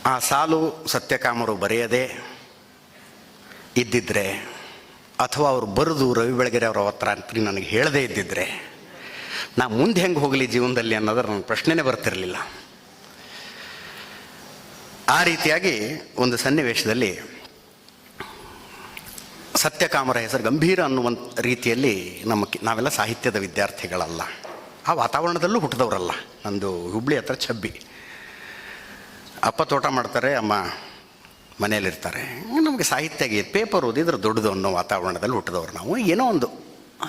ಆ ಸಾಲು ಸತ್ಯಕಾಮರು ಬರೆಯದೆ ಇದ್ದಿದ್ರೆ ಅಥವಾ ಅವರು ಬರೆದು ರವಿ ಬೆಳಗೆರೆ ಅವರ ಹತ್ರ ಅಂತ ನನಗೆ ಹೇಳದೇ ಇದ್ದಿದ್ರೆ ನಾ ಮುಂದೆ ಹೆಂಗೆ ಹೋಗಲಿ ಜೀವನದಲ್ಲಿ ಅನ್ನೋದ್ರ ನನ್ನ ಪ್ರಶ್ನೆನೇ ಬರ್ತಿರಲಿಲ್ಲ. ಆ ರೀತಿಯಾಗಿ ಒಂದು ಸನ್ನಿವೇಶದಲ್ಲಿ ಸತ್ಯಕಾಮರ ಹೆಸರು ಗಂಭೀರ ಅನ್ನುವಂಥ ರೀತಿಯಲ್ಲಿ ನಮ್ಮ ನಾವೆಲ್ಲ ಸಾಹಿತ್ಯದ ವಿದ್ಯಾರ್ಥಿಗಳಲ್ಲ. ಆ ವಾತಾವರಣದಲ್ಲೂ ಹುಟ್ಟಿದವರಲ್ಲ. ನಂದು ಹುಬ್ಳಿ ಹತ್ರ ಛಬ್ಬಿ. ಅಪ್ಪ ತೋಟ ಮಾಡ್ತಾರೆ, ಅಮ್ಮ ಮನೆಯಲ್ಲಿರ್ತಾರೆ. ನಮಗೆ ಸಾಹಿತ್ಯ ಪೇಪರ್ ಓದಿದ್ರೆ ದೊಡ್ಡದು ಅನ್ನೋ ವಾತಾವರಣದಲ್ಲಿ ಹುಟ್ಟಿದವ್ರು ನಾವು. ಏನೋ ಒಂದು,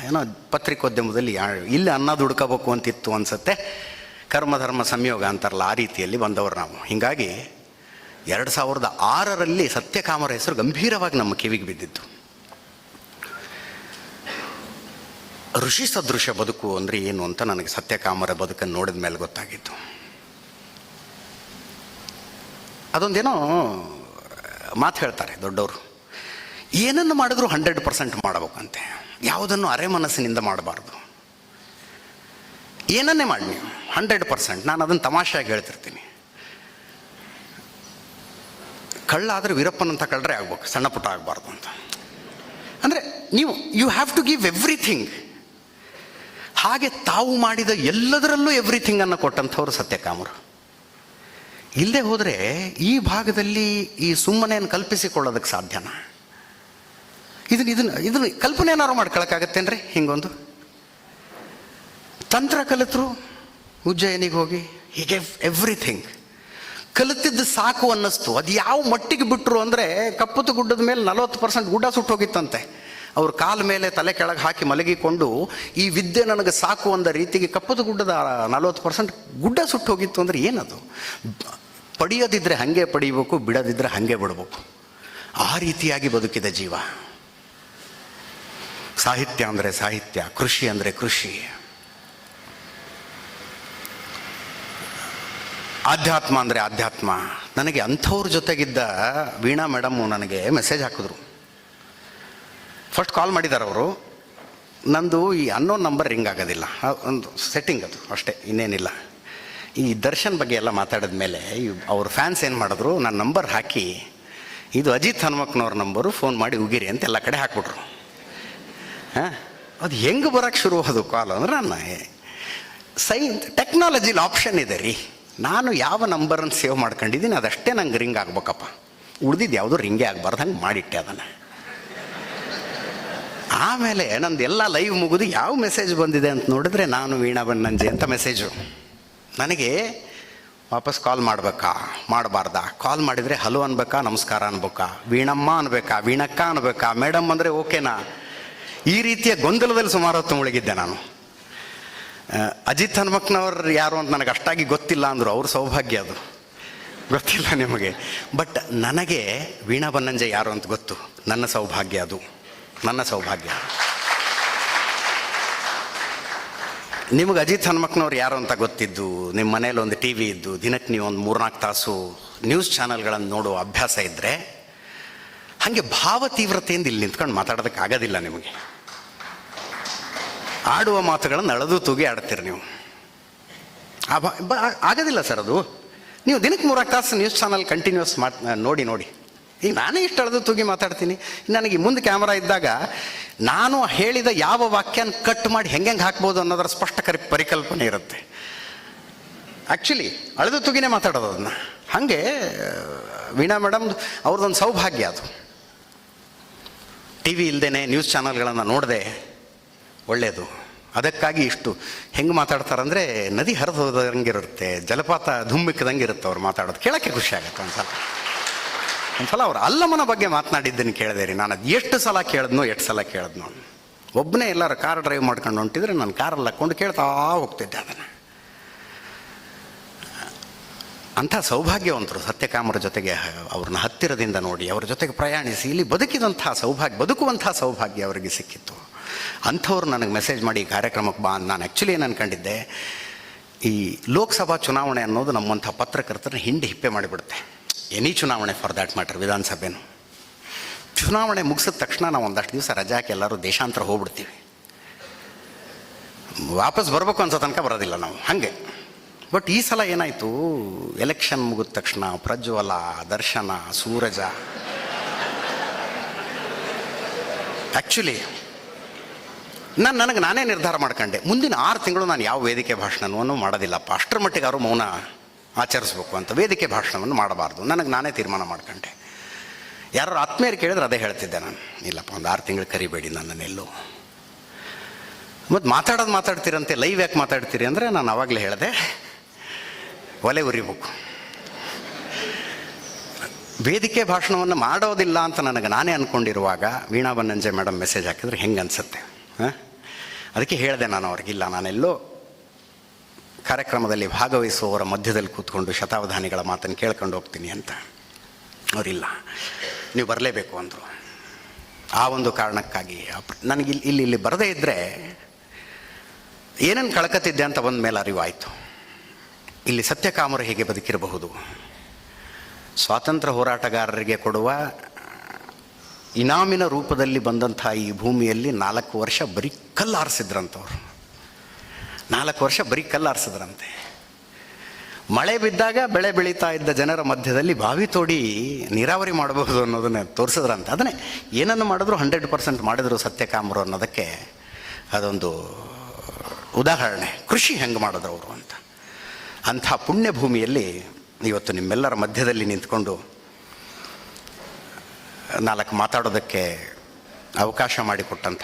ಏನೋ ಪತ್ರಿಕೋದ್ಯಮದಲ್ಲಿ ಯಾ- ಇಲ್ಲಿ ಅನ್ನ ದುಡ್ಕೋಬೇಕು ಅಂತಿತ್ತು ಅನಿಸುತ್ತೆ. ಕರ್ಮಧರ್ಮ ಸಂಯೋಗ ಅಂತಾರಲ್ಲ, ಆ ರೀತಿಯಲ್ಲಿ ಬಂದವರು ನಾವು. ಹೀಗಾಗಿ ಎರಡು ಸಾವಿರದ ಆರರಲ್ಲಿ ಸತ್ಯಕಾಮರ ಹೆಸರು ಗಂಭೀರವಾಗಿ ನಮ್ಮ ಕಿವಿಗೆ ಬಿದ್ದಿತ್ತು. ಋಷಿ ಸದೃಶ ಬದುಕು ಅಂದರೆ ಏನು ಅಂತ ನನಗೆ ಸತ್ಯಕಾಮರ ಬದುಕನ್ನು ನೋಡಿದ ಮೇಲೆ ಗೊತ್ತಾಗಿತ್ತು. ಅದೊಂದೇನೋ ಮಾತು ಹೇಳ್ತಾರೆ ದೊಡ್ಡವರು. ಏನನ್ನು ಮಾಡಿದ್ರು ಹಂಡ್ರೆಡ್ ಪರ್ಸೆಂಟ್ ಮಾಡಬೇಕಂತೆ. ಯಾವುದನ್ನು ಅರೆ ಮನಸ್ಸಿನಿಂದ ಮಾಡಬಾರ್ದು. ಏನನ್ನೇ ಮಾಡಿ ನೀವು ಹಂಡ್ರೆಡ್ ಪರ್ಸೆಂಟ್. ನಾನು ಅದನ್ನು ತಮಾಷೆಯಾಗಿ ಹೇಳ್ತಿರ್ತೀನಿ. ಕಳ್ಳ ಆದರೆ ವೀರಪ್ಪನಂತ ಕಳ್ಳರೆ ಆಗ್ಬೇಕು, ಸಣ್ಣ ಪುಟ್ಟ ಆಗಬಾರ್ದು ಅಂತ. ಅಂದರೆ ನೀವು you have to give everything ಹಾಗೆ ತಾವು ಮಾಡಿದ ಎಲ್ಲದರಲ್ಲೂ ಎವ್ರಿಥಿಂಗನ್ನು ಕೊಟ್ಟಂಥವ್ರು ಸತ್ಯಕಾಮರು. ಇಲ್ಲದೆ ಹೋದರೆ ಈ ಭಾಗದಲ್ಲಿ ಈ ಸುಮ್ಮನೆಯನ್ನು ಕಲ್ಪಿಸಿಕೊಳ್ಳೋದಕ್ಕೆ ಸಾಧ್ಯನಾ? ಇದನ್ನ, ಇದನ್ನು ಇದನ್ನು ಕಲ್ಪನೆ ಏನಾರು ಮಾಡ್ಕೊಳಕ್ಕಾಗತ್ತೇನ್ರಿ? ಹಿಂಗೊಂದು. ತಂತ್ರ ಕಲಿತರು ಉಜ್ಜಯನಿಗೆ ಹೋಗಿ ಹೀಗೆ ಎವ್ರಿಥಿಂಗ್ ಕಲಿತಿದ್ದು ಸಾಕು ಅನ್ನಿಸ್ತು. ಅದು ಯಾವ ಮಟ್ಟಿಗೆ ಬಿಟ್ಟರು ಅಂದರೆ ಕಪ್ಪತ್ತು ಗುಡ್ಡದ ಮೇಲೆ ನಲವತ್ತು ಪರ್ಸೆಂಟ್ ಗುಡ್ಡ ಸುಟ್ಟು ಹೋಗಿತ್ತಂತೆ ಅವ್ರ ಕಾಲ ಮೇಲೆ ತಲೆ ಕೆಳಗೆ ಹಾಕಿ ಮಲಗಿಕೊಂಡು, ಈ ವಿದ್ಯೆ ನನಗೆ ಸಾಕು ಅಂದ ರೀತಿಗೆ ಕಪ್ಪತ್ತು ಗುಡ್ಡದ ನಲವತ್ತು ಪರ್ಸೆಂಟ್ ಗುಡ್ಡ ಸುಟ್ಟು ಹೋಗಿತ್ತು ಅಂದರೆ ಏನದು? ಪಡೆಯೋದಿದ್ದರೆ ಹಾಗೆ ಪಡೀಬೇಕು ಬಿಡದಿದ್ದರೆ ಹಾಗೆ ಬಿಡಬೇಕು. ಆ ರೀತಿಯಾಗಿ ಬದುಕಿದ ಜೀವ. ಸಾಹಿತ್ಯ ಅಂದರೆ ಸಾಹಿತ್ಯ, ಕೃಷಿ ಅಂದರೆ ಕೃಷಿ. ಆಧ್ಯಾತ್ಮ ಅಂದರೆ ಆಧ್ಯಾತ್ಮ. ನನಗೆ ಅಂಥವ್ರ ಜೊತೆಗಿದ್ದ ವೀಣಾ ಮೇಡಮ್ಮು ನನಗೆ ಮೆಸೇಜ್ ಹಾಕಿದ್ರು. ಫಸ್ಟ್ ಕಾಲ್ ಮಾಡಿದ್ದಾರೆ ಅವರು. ನಂದು ಈ ಅನ್ನೋನ್ ನಂಬರ್ ರಿಂಗ್ ಆಗೋದಿಲ್ಲ. ಒಂದು ಸೆಟ್ಟಿಂಗ್ ಅದು, ಅಷ್ಟೇ, ಇನ್ನೇನಿಲ್ಲ. ಈ ದರ್ಶನ್ ಬಗ್ಗೆ ಎಲ್ಲ ಮಾತಾಡಿದ ಮೇಲೆ ಅವ್ರ ಫ್ಯಾನ್ಸ್ ಏನು ಮಾಡಿದ್ರು ನನ್ನ ನಂಬರ್ ಹಾಕಿ, ಇದು ಅಜಿತ್ ಹನುಮಕ್ನವ್ರ ನಂಬರು ಫೋನ್ ಮಾಡಿ ಉಗಿರಿ ಅಂತ ಎಲ್ಲ ಕಡೆ ಹಾಕ್ಬಿಟ್ರು. ಹಾಂ? ಅದು ಹೆಂಗೆ ಬರೋಕ್ಕೆ ಶುರು ಅದು ಕಾಲ್ ಅಂದ್ರೆ ನಾನು ಸೈ ಟೆಕ್ನಾಲಜಿಲಿ ಆಪ್ಷನ್ ಇದೆ ರೀ. ನಾನು ಯಾವ ನಂಬರನ್ನು ಸೇವ್ ಮಾಡ್ಕೊಂಡಿದ್ದೀನಿ ಅದಷ್ಟೇ ನಂಗೆ ರಿಂಗ್ ಆಗ್ಬೇಕಪ್ಪ. ಉಳ್ದಿದ್ದು ಯಾವುದೂ ರಿಂಗೇ ಆಗಬಾರ್ದು, ಹಂಗೆ ಮಾಡಿಟ್ಟೆ ಅದನ್ನು. ಆಮೇಲೆ ನಂದು ಎಲ್ಲ ಲೈವ್ ಮುಗಿದು ಯಾವ ಮೆಸೇಜ್ ಬಂದಿದೆ ಅಂತ ನೋಡಿದ್ರೆ ನಾನು ವೀಣಾ ಬನ್ನಂಜೆ ಅಂತ ಮೆಸೇಜು ನನಗೆ ವಾಪಸ್ ಕಾಲ್ ಮಾಡಬೇಕಾ? ಮಾಡಬಾರ್ದಾ? ಕಾಲ್ ಮಾಡಿದರೆ ಹಲೋ ಅನ್ಬೇಕಾ? ನಮಸ್ಕಾರ ಅನ್ಬೇಕಾ? ವೀಣಮ್ಮ ಅನ್ಬೇಕಾ? ವೀಣಕ್ಕ ಅನ್ಬೇಕಾ? ಮೇಡಮ್ ಅಂದರೆ ಓಕೆನಾ? ಈ ರೀತಿಯ ಗೊಂದಲದಲ್ಲಿ ಸುಮಾರು ಹೊತ್ತು ಮುಳುಗಿದ್ದೆ ನಾನು. ಅಜಿತ್ ಹನುಮಕ್ನವ್ರು ಯಾರು ಅಂತ ನನಗೆ ಅಷ್ಟಾಗಿ ಗೊತ್ತಿಲ್ಲ ಅಂದರು, ಅವ್ರ ಸೌಭಾಗ್ಯ ಅದು. ಗೊತ್ತಿಲ್ಲ ನಿಮಗೆ. ಬಟ್ ನನಗೆ ವೀಣಾ ಬನ್ನಂಜೆ ಯಾರು ಅಂತ ಗೊತ್ತು. ನನ್ನ ಸೌಭಾಗ್ಯ ಅದು. ನನ್ನ ಸೌಭಾಗ್ಯ. ನಿಮಗೆ ಅಜಿತ್ ಹನುಮಕ್ನವ್ರು ಯಾರು ಅಂತ ಗೊತ್ತಿದ್ದು, ನಿಮ್ಮ ಮನೇಲಿ ಒಂದು ಟಿ ವಿ ಇದ್ದು, ದಿನಕ್ಕೆ ನೀವು ಒಂದು ಮೂರ್ನಾಲ್ಕು ತಾಸು ನ್ಯೂಸ್ ಚಾನಲ್ಗಳನ್ನು ನೋಡುವ ಅಭ್ಯಾಸ ಇದ್ದರೆ ಹಾಗೆ ಭಾವ ತೀವ್ರತೆಯಿಂದ ಇಲ್ಲಿ ನಿಂತ್ಕೊಂಡು ಮಾತಾಡೋದಕ್ಕೆ ಆಗೋದಿಲ್ಲ ನಿಮಗೆ. ಆಡುವ ಮಾತುಗಳನ್ನು ಅಳದು ತೂಗಿ ಆಡ್ತೀರಿ ನೀವು. ಆ ಆಗೋದಿಲ್ಲ ಸರ್ ಅದು. ನೀವು ದಿನಕ್ಕೆ ಮೂರಕ್ಕೆ ತಾಸು ನ್ಯೂಸ್ ಚಾನಲ್ ಕಂಟಿನ್ಯೂಸ್ ಮಾತ್ ನೋಡಿ ನೋಡಿ. ಈಗ ನಾನೇ ಇಷ್ಟು ಅಳದು ತೂಗಿ ಮಾತಾಡ್ತೀನಿ. ನನಗೆ ಮುಂದೆ ಕ್ಯಾಮ್ರಾ ಇದ್ದಾಗ ನಾನು ಹೇಳಿದ ಯಾವ ವಾಕ್ಯನ ಕಟ್ ಮಾಡಿ ಹೆಂಗೆ ಹಾಕ್ಬೋದು ಅನ್ನೋದರ ಸ್ಪಷ್ಟ ಕರಿ, ಪರಿಕಲ್ಪನೆ ಇರುತ್ತೆ. ಆ್ಯಕ್ಚುಲಿ ಅಳೆದು ತೂಗಿನೇ ಮಾತಾಡೋದು ಅದನ್ನ. ಹಾಗೆ ವೀಣಾ ಮೇಡಮ್ ಅವ್ರದ್ದೊಂದು ಸೌಭಾಗ್ಯ ಅದು. ಟಿ ವಿ ಇಲ್ಲದೇ ನ್ಯೂಸ್ ಚಾನಲ್ಗಳನ್ನು ನೋಡದೆ ಒಳ್ಳೆಯದು ಅದಕ್ಕಾಗಿ ಇಷ್ಟು. ಹೆಂಗೆ ಮಾತಾಡ್ತಾರಂದರೆ, ನದಿ ಹರಿದು ಹೋದಂಗಿರುತ್ತೆ ಜಲಪಾತ ಧುಮ್ಮಿಕ್ಕದಂಗೆ ಇರುತ್ತೆ ಅವ್ರು ಮಾತಾಡೋದು. ಕೇಳೋಕ್ಕೆ ಖುಷಿ ಆಗುತ್ತೆ ಒಂದ ಸಲ ಅವ್ರು ಅಲ್ಲಮ್ಮನ ಬಗ್ಗೆ ಮಾತನಾಡಿದ್ದನ್ನು ಕೇಳಿದೆ ರೀ. ನಾನು ಅದು ಎಷ್ಟು ಸಲ ಕೇಳಿದ್ನೋ, ಎಷ್ಟು ಸಲ ಕೇಳಿದ್ನೋ. ಒಬ್ಬನೇ ಎಲ್ಲರೂ ಕಾರ್ ಡ್ರೈವ್ ಮಾಡ್ಕೊಂಡು ಹೊಂಟಿದ್ರೆ ನಾನು ಕಾರಲ್ಲಿ ಹಾಕ್ಕೊಂಡು ಕೇಳ್ತಾ ಹೋಗ್ತಿದ್ದೆ ಅದನ್ನು. ಅಂಥ ಸೌಭಾಗ್ಯವಂತರು ಸತ್ಯಕಾಮರ ಜೊತೆಗೆ ಅವ್ರನ್ನ ಹತ್ತಿರದಿಂದ ನೋಡಿ, ಅವ್ರ ಜೊತೆಗೆ ಪ್ರಯಾಣಿಸಿ, ಇಲ್ಲಿ ಬದುಕಿದಂಥ ಸೌಭಾಗ್ಯ, ಬದುಕುವಂಥ ಸೌಭಾಗ್ಯ ಅವರಿಗೆ ಸಿಕ್ಕಿತ್ತು. ಅಂಥವ್ರು ನನಗೆ ಮೆಸೇಜ್ ಮಾಡಿ ಈ ಕಾರ್ಯಕ್ರಮಕ್ಕೆ ಬಾ ಅಂತ ನಾನು ಆ್ಯಕ್ಚುಲಿ ಏನು ಅನ್ಕೊಂಡಿದ್ದೆ, ಈ ಲೋಕಸಭಾ ಚುನಾವಣೆ ಅನ್ನೋದು ನಮ್ಮಂಥ ಪತ್ರಕರ್ತರನ್ನ ಹಿಂಡಿ ಹಿಪ್ಪೆ ಮಾಡಿಬಿಡುತ್ತೆ. ಎನಿ ಚುನಾವಣೆ ಫಾರ್ ದ್ಯಾಟ್ ಮ್ಯಾಟರ್ ವಿಧಾನಸಭೆನು. ಚುನಾವಣೆ ಮುಗಿಸಿದ ತಕ್ಷಣ ನಾವು ಒಂದಷ್ಟು ದಿವಸ ರಜಾಕ್ಕೆ ಎಲ್ಲರೂ ದೇಶಾಂತರ ಹೋಗ್ಬಿಡ್ತೀವಿ. ವಾಪಸ್ ಬರಬೇಕು ಅನ್ಸೋ ತನಕ ಬರೋದಿಲ್ಲ ನಾವು, ಹಾಗೆ. ಬಟ್ ಈ ಸಲ ಏನಾಯಿತು ಎಲೆಕ್ಷನ್ ಮುಗಿದ ತಕ್ಷಣ ಪ್ರಜ್ವಲ, ದರ್ಶನ, ಸೂರಜ. ಆ್ಯಕ್ಚುಲಿ ನಾನು ನನಗೆ ನಾನೇ ನಿರ್ಧಾರ ಮಾಡ್ಕೊಂಡೆ. ಮುಂದಿನ ಆರು ತಿಂಗಳು ನಾನು ಯಾವ ವೇದಿಕೆ ಭಾಷಣವನ್ನು ಮಾಡೋದಿಲ್ಲಪ್ಪ ಅಷ್ಟರ ಮಟ್ಟಿಗೆ ಅವರು ಮೌನ ಆಚರಿಸ್ಬೇಕು ಅಂತ ವೇದಿಕೆ ಭಾಷಣವನ್ನು ಮಾಡಬಾರ್ದು. ನನಗೆ ನಾನೇ ತೀರ್ಮಾನ ಮಾಡ್ಕೊಂಡೆ. ಯಾರು ಆತ್ಮೀಯರು ಕೇಳಿದ್ರೆ ಅದೇ ಹೇಳ್ತಿದ್ದೆ ನಾನು. ಇಲ್ಲಪ್ಪ, ಒಂದು ಆರು ತಿಂಗಳು ಕರಿಬೇಡಿ ನನ್ನನ್ನೆಲ್ಲೂ. ಮತ್ತು ಮಾತಾಡೋದು ಮಾತಾಡ್ತೀರಂತೆ ಲೈವ್ ಯಾಕೆ ಮಾತಾಡ್ತೀರಿ ಅಂದರೆ ನಾನು ಆವಾಗಲೇ ಹೇಳಿದೆ, ಒಲೆ ಉರಿಬೇಕು. ವೇದಿಕೆ ಭಾಷಣವನ್ನು ಮಾಡೋದಿಲ್ಲ ಅಂತ ನನಗೆ ನಾನೇ ಅಂದ್ಕೊಂಡಿರುವಾಗ ವೀಣಾ ಬನ್ನಂಜೆ ಮೇಡಮ್ ಮೆಸೇಜ್ ಹಾಕಿದ್ರೆ ಹೆಂಗೆ ಅನಿಸುತ್ತೆ? ಅದಕ್ಕೆ ಹೇಳಿದೆ ನಾನು ಅವ್ರಿಗಿಲ್ಲ. ನಾನೆಲ್ಲೋ ಕಾರ್ಯಕ್ರಮದಲ್ಲಿ ಭಾಗವಹಿಸುವವರ ಮಧ್ಯದಲ್ಲಿ ಕೂತ್ಕೊಂಡು ಶತಾವಧಾನಿಗಳ ಮಾತನ್ನು ಕೇಳ್ಕೊಂಡು ಹೋಗ್ತೀನಿ ಅಂತ. ಅವರಿಲ್ಲ. ನೀವು ಬರಲೇಬೇಕು ಅಂದರು. ಆ ಒಂದು ಕಾರಣಕ್ಕಾಗಿ. ನನಗೆ ಇಲ್ಲಿ ಇಲ್ಲಿ ಇಲ್ಲಿ ಬರದೇ ಇದ್ದರೆ ಏನೇನು ಕಳ್ಕತ್ತಿದ್ದೆ ಅಂತ ಬಂದ ಮೇಲೆ ಅರಿವಾಯಿತು. ಇಲ್ಲಿ ಸತ್ಯಕಾಮರು ಹೇಗೆ ಬದುಕಿರಬಹುದು? ಸ್ವಾತಂತ್ರ್ಯ ಹೋರಾಟಗಾರರಿಗೆ ಕೊಡುವ ಇನಾಮಿನ ರೂಪದಲ್ಲಿ ಬಂದಂಥ ಈ ಭೂಮಿಯಲ್ಲಿ ನಾಲ್ಕು ವರ್ಷ ಬರೀ ಕಲ್ಲು ಆರಿಸಿದ್ರಂಥವ್ರು ನಾಲ್ಕು ವರ್ಷ ಬರೀ ಕಲ್ಲು ಆರಿಸಿದ್ರಂತೆ ಮಳೆ ಬಿದ್ದಾಗ ಬೆಳೆ ಬೆಳೀತಾ ಇದ್ದ ಜನರ ಮಧ್ಯದಲ್ಲಿ ಬಾವಿ ತೋಡಿ ನೀರಾವರಿ ಮಾಡಬಹುದು ಅನ್ನೋದನ್ನು ತೋರಿಸಿದ್ರಂತೆ. ಅದನ್ನೇ ಏನನ್ನು ಮಾಡಿದ್ರು? ಹಂಡ್ರೆಡ್ ಪರ್ಸೆಂಟ್ ಮಾಡಿದ್ರು ಸತ್ಯಕಾಮರು ಅನ್ನೋದಕ್ಕೆ ಅದೊಂದು ಉದಾಹರಣೆ. ಕೃಷಿ ಹೆಂಗೆ ಮಾಡಿದ್ರು ಅವರು ಅಂತ. ಅಂಥ ಪುಣ್ಯ ಭೂಮಿಯಲ್ಲಿ ಇವತ್ತು ನಿಮ್ಮೆಲ್ಲರ ಮಧ್ಯದಲ್ಲಿ ನಿಂತ್ಕೊಂಡು ನಾಲ್ಕು ಮಾತಾಡೋದಕ್ಕೆ ಅವಕಾಶ ಮಾಡಿಕೊಟ್ಟಂಥ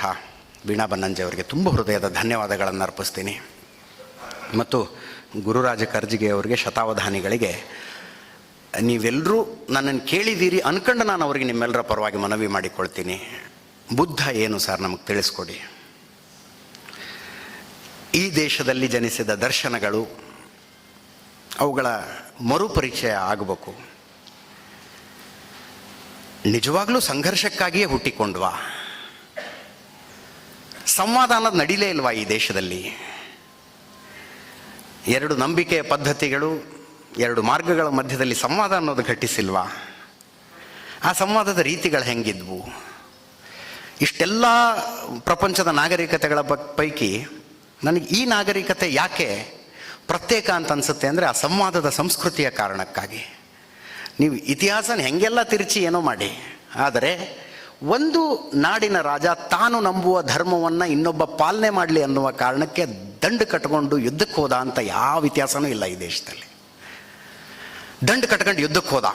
ವೀಣಾ ಬನ್ನಂಜೆ ಅವರಿಗೆ ತುಂಬ ಹೃದಯದ ಧನ್ಯವಾದಗಳನ್ನು ಅರ್ಪಿಸ್ತೀನಿ. ಮತ್ತು ಗುರುರಾಜ ಕರ್ಜಿಗೆ ಅವರಿಗೆ ಶತಾವಧಾನಿಗಳಿಗೆ ನೀವೆಲ್ಲರೂ ನನ್ನನ್ನು ಕೇಳಿದ್ದೀರಿ ಅನ್ಕಂಡು ನಾನು ಅವರಿಗೆ ನಿಮ್ಮೆಲ್ಲರ ಪರವಾಗಿ ಮನವಿ ಮಾಡಿಕೊಳ್ತೀನಿ. ಬುದ್ಧ ಏನು ಸರ್ ನಮಗೆ ತಿಳಿಸ್ಕೊಡಿ. ಈ ದೇಶದಲ್ಲಿ ಜನಿಸಿದ ದರ್ಶನಗಳು ಅವುಗಳ ಮರುಪರಿಚಯ ಆಗಬೇಕು. ನಿಜವಾಗ್ಲೂ ಸಂಘರ್ಷಕ್ಕಾಗಿಯೇ ಹುಟ್ಟಿಕೊಂಡ್ವಾ? ಸಂವಾದ ಅನ್ನೋದು ನಡೀಲೇ ಇಲ್ವಾ ಈ ದೇಶದಲ್ಲಿ? ಎರಡು ನಂಬಿಕೆಯ ಪದ್ಧತಿಗಳು, ಎರಡು ಮಾರ್ಗಗಳ ಮಧ್ಯದಲ್ಲಿ ಸಂವಾದ ಅನ್ನೋದು ಘಟಿಸಿಲ್ವಾ? ಆ ಸಂವಾದದ ರೀತಿಗಳು ಹೆಂಗಿದ್ವು? ಇಷ್ಟೆಲ್ಲ ಪ್ರಪಂಚದ ನಾಗರಿಕತೆಗಳ ಪೈಕಿ ನನಗೆ ಈ ನಾಗರಿಕತೆ ಯಾಕೆ ಪ್ರತ್ಯೇಕ ಅಂತ ಅನಿಸುತ್ತೆ ಅಂದರೆ ಆ ಸಂವಾದದ ಸಂಸ್ಕೃತಿಯ ಕಾರಣಕ್ಕಾಗಿ. ನೀವು ಇತಿಹಾಸನ ಹೆಂಗೆಲ್ಲ ತಿರುಚಿ ಏನೋ ಮಾಡಿ. ಆದರೆ ಒಂದು ನಾಡಿನ ರಾಜ ತಾನು ನಂಬುವ ಧರ್ಮವನ್ನು ಇನ್ನೊಬ್ಬ ಪಾಲನೆ ಮಾಡಲಿ ಅನ್ನುವ ಕಾರಣಕ್ಕೆ ದಂಡು ಕಟ್ಕೊಂಡು ಯುದ್ಧಕ್ಕೆ ಹೋದ ಅಂತ ಯಾವ ಇತಿಹಾಸನೂ ಇಲ್ಲ ಈ ದೇಶದಲ್ಲಿ. ದಂಡು ಕಟ್ಕೊಂಡು ಯುದ್ಧಕ್ಕೆ ಹೋದ.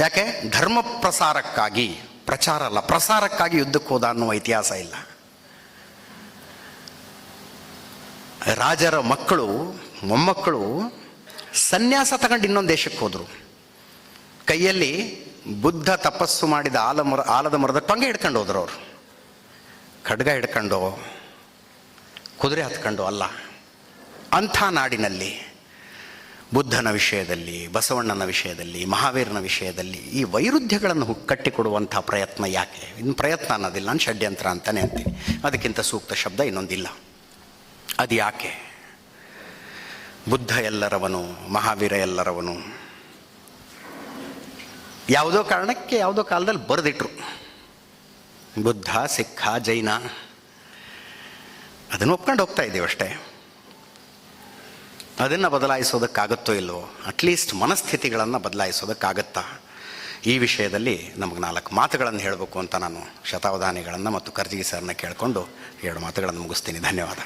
ಯಾಕೆ? ಧರ್ಮ ಪ್ರಸಾರಕ್ಕಾಗಿ, ಪ್ರಚಾರ ಅಲ್ಲ, ಪ್ರಸಾರಕ್ಕಾಗಿ ಯುದ್ಧಕ್ಕೆ ಹೋದ ಅನ್ನುವ ಇತಿಹಾಸ ಇಲ್ಲ. ರಾಜರ ಮಕ್ಕಳು, ಮೊಮ್ಮಕ್ಕಳು ಸನ್ಯಾಸ ತಗೊಂಡು ಇನ್ನೊಂದು ದೇಶಕ್ಕೆ ಹೋದರು. ಕೈಯಲ್ಲಿ ಬುದ್ಧ ತಪಸ್ಸು ಮಾಡಿದ ಆಲಮರ ಆಲದ ಮರದ ಟೊಂಗೆ ಹಿಡ್ಕೊಂಡು ಹೋದ್ರು ಅವರು. ಖಡ್ಗ ಹಿಡ್ಕೊಂಡು, ಕುದುರೆ ಹತ್ಕೊಂಡು ಅಲ್ಲ, ಅಂಥ ನಾಡಿನಲ್ಲಿ, ಬುದ್ಧನ ವಿಷಯದಲ್ಲಿ, ಬಸವಣ್ಣನ ವಿಷಯದಲ್ಲಿ, ಮಹಾವೀರನ ವಿಷಯದಲ್ಲಿ ಈ ವೈರುಧ್ಯಗಳನ್ನು ಕಟ್ಟಿಕೊಡುವಂಥ ಪ್ರಯತ್ನ ಯಾಕೆ? ಇನ್ನು ಪ್ರಯತ್ನ ಅನ್ನೋದಿಲ್ಲ, ನಾನು ಷಡ್ಯಂತ್ರ ಅಂತಲೇ ಅಂತೀನಿ. ಅದಕ್ಕಿಂತ ಸೂಕ್ತ ಶಬ್ದ ಇನ್ನೊಂದಿಲ್ಲ. ಅದು ಯಾಕೆ ಬುದ್ಧ ಎಲ್ಲರವನು, ಮಹಾವೀರ ಎಲ್ಲರವನು ಯಾವುದೋ ಕಾರಣಕ್ಕೆ ಯಾವುದೋ ಕಾಲದಲ್ಲಿ ಬರೆದಿಟ್ರು. ಬುದ್ಧ ಸಿಖ ಜೈನ. ಅದನ್ನು ಒಪ್ಕೊಂಡು ಹೋಗ್ತಾ ಇದ್ದೀವಿ ಅಷ್ಟೇ. ಅದನ್ನು ಬದಲಾಯಿಸೋದಕ್ಕಾಗತ್ತೋ ಇಲ್ಲವೋ ಅಟ್ಲೀಸ್ಟ್ ಮನಸ್ಥಿತಿಗಳನ್ನು ಬದಲಾಯಿಸೋದಕ್ಕಾಗತ್ತಾ? ಈ ವಿಷಯದಲ್ಲಿ ನಮಗೆ ನಾಲ್ಕು ಮಾತುಗಳನ್ನು ಹೇಳಬೇಕು ಅಂತ ನಾನು ಶತಾವಧಾನಿಗಳನ್ನು ಮತ್ತು ಕರ್ಜಿಗಿ ಸರ್ನ ಕೇಳಿಕೊಂಡು ಎರಡು ಮಾತುಗಳನ್ನು ಮುಗಿಸ್ತೀನಿ. ಧನ್ಯವಾದ.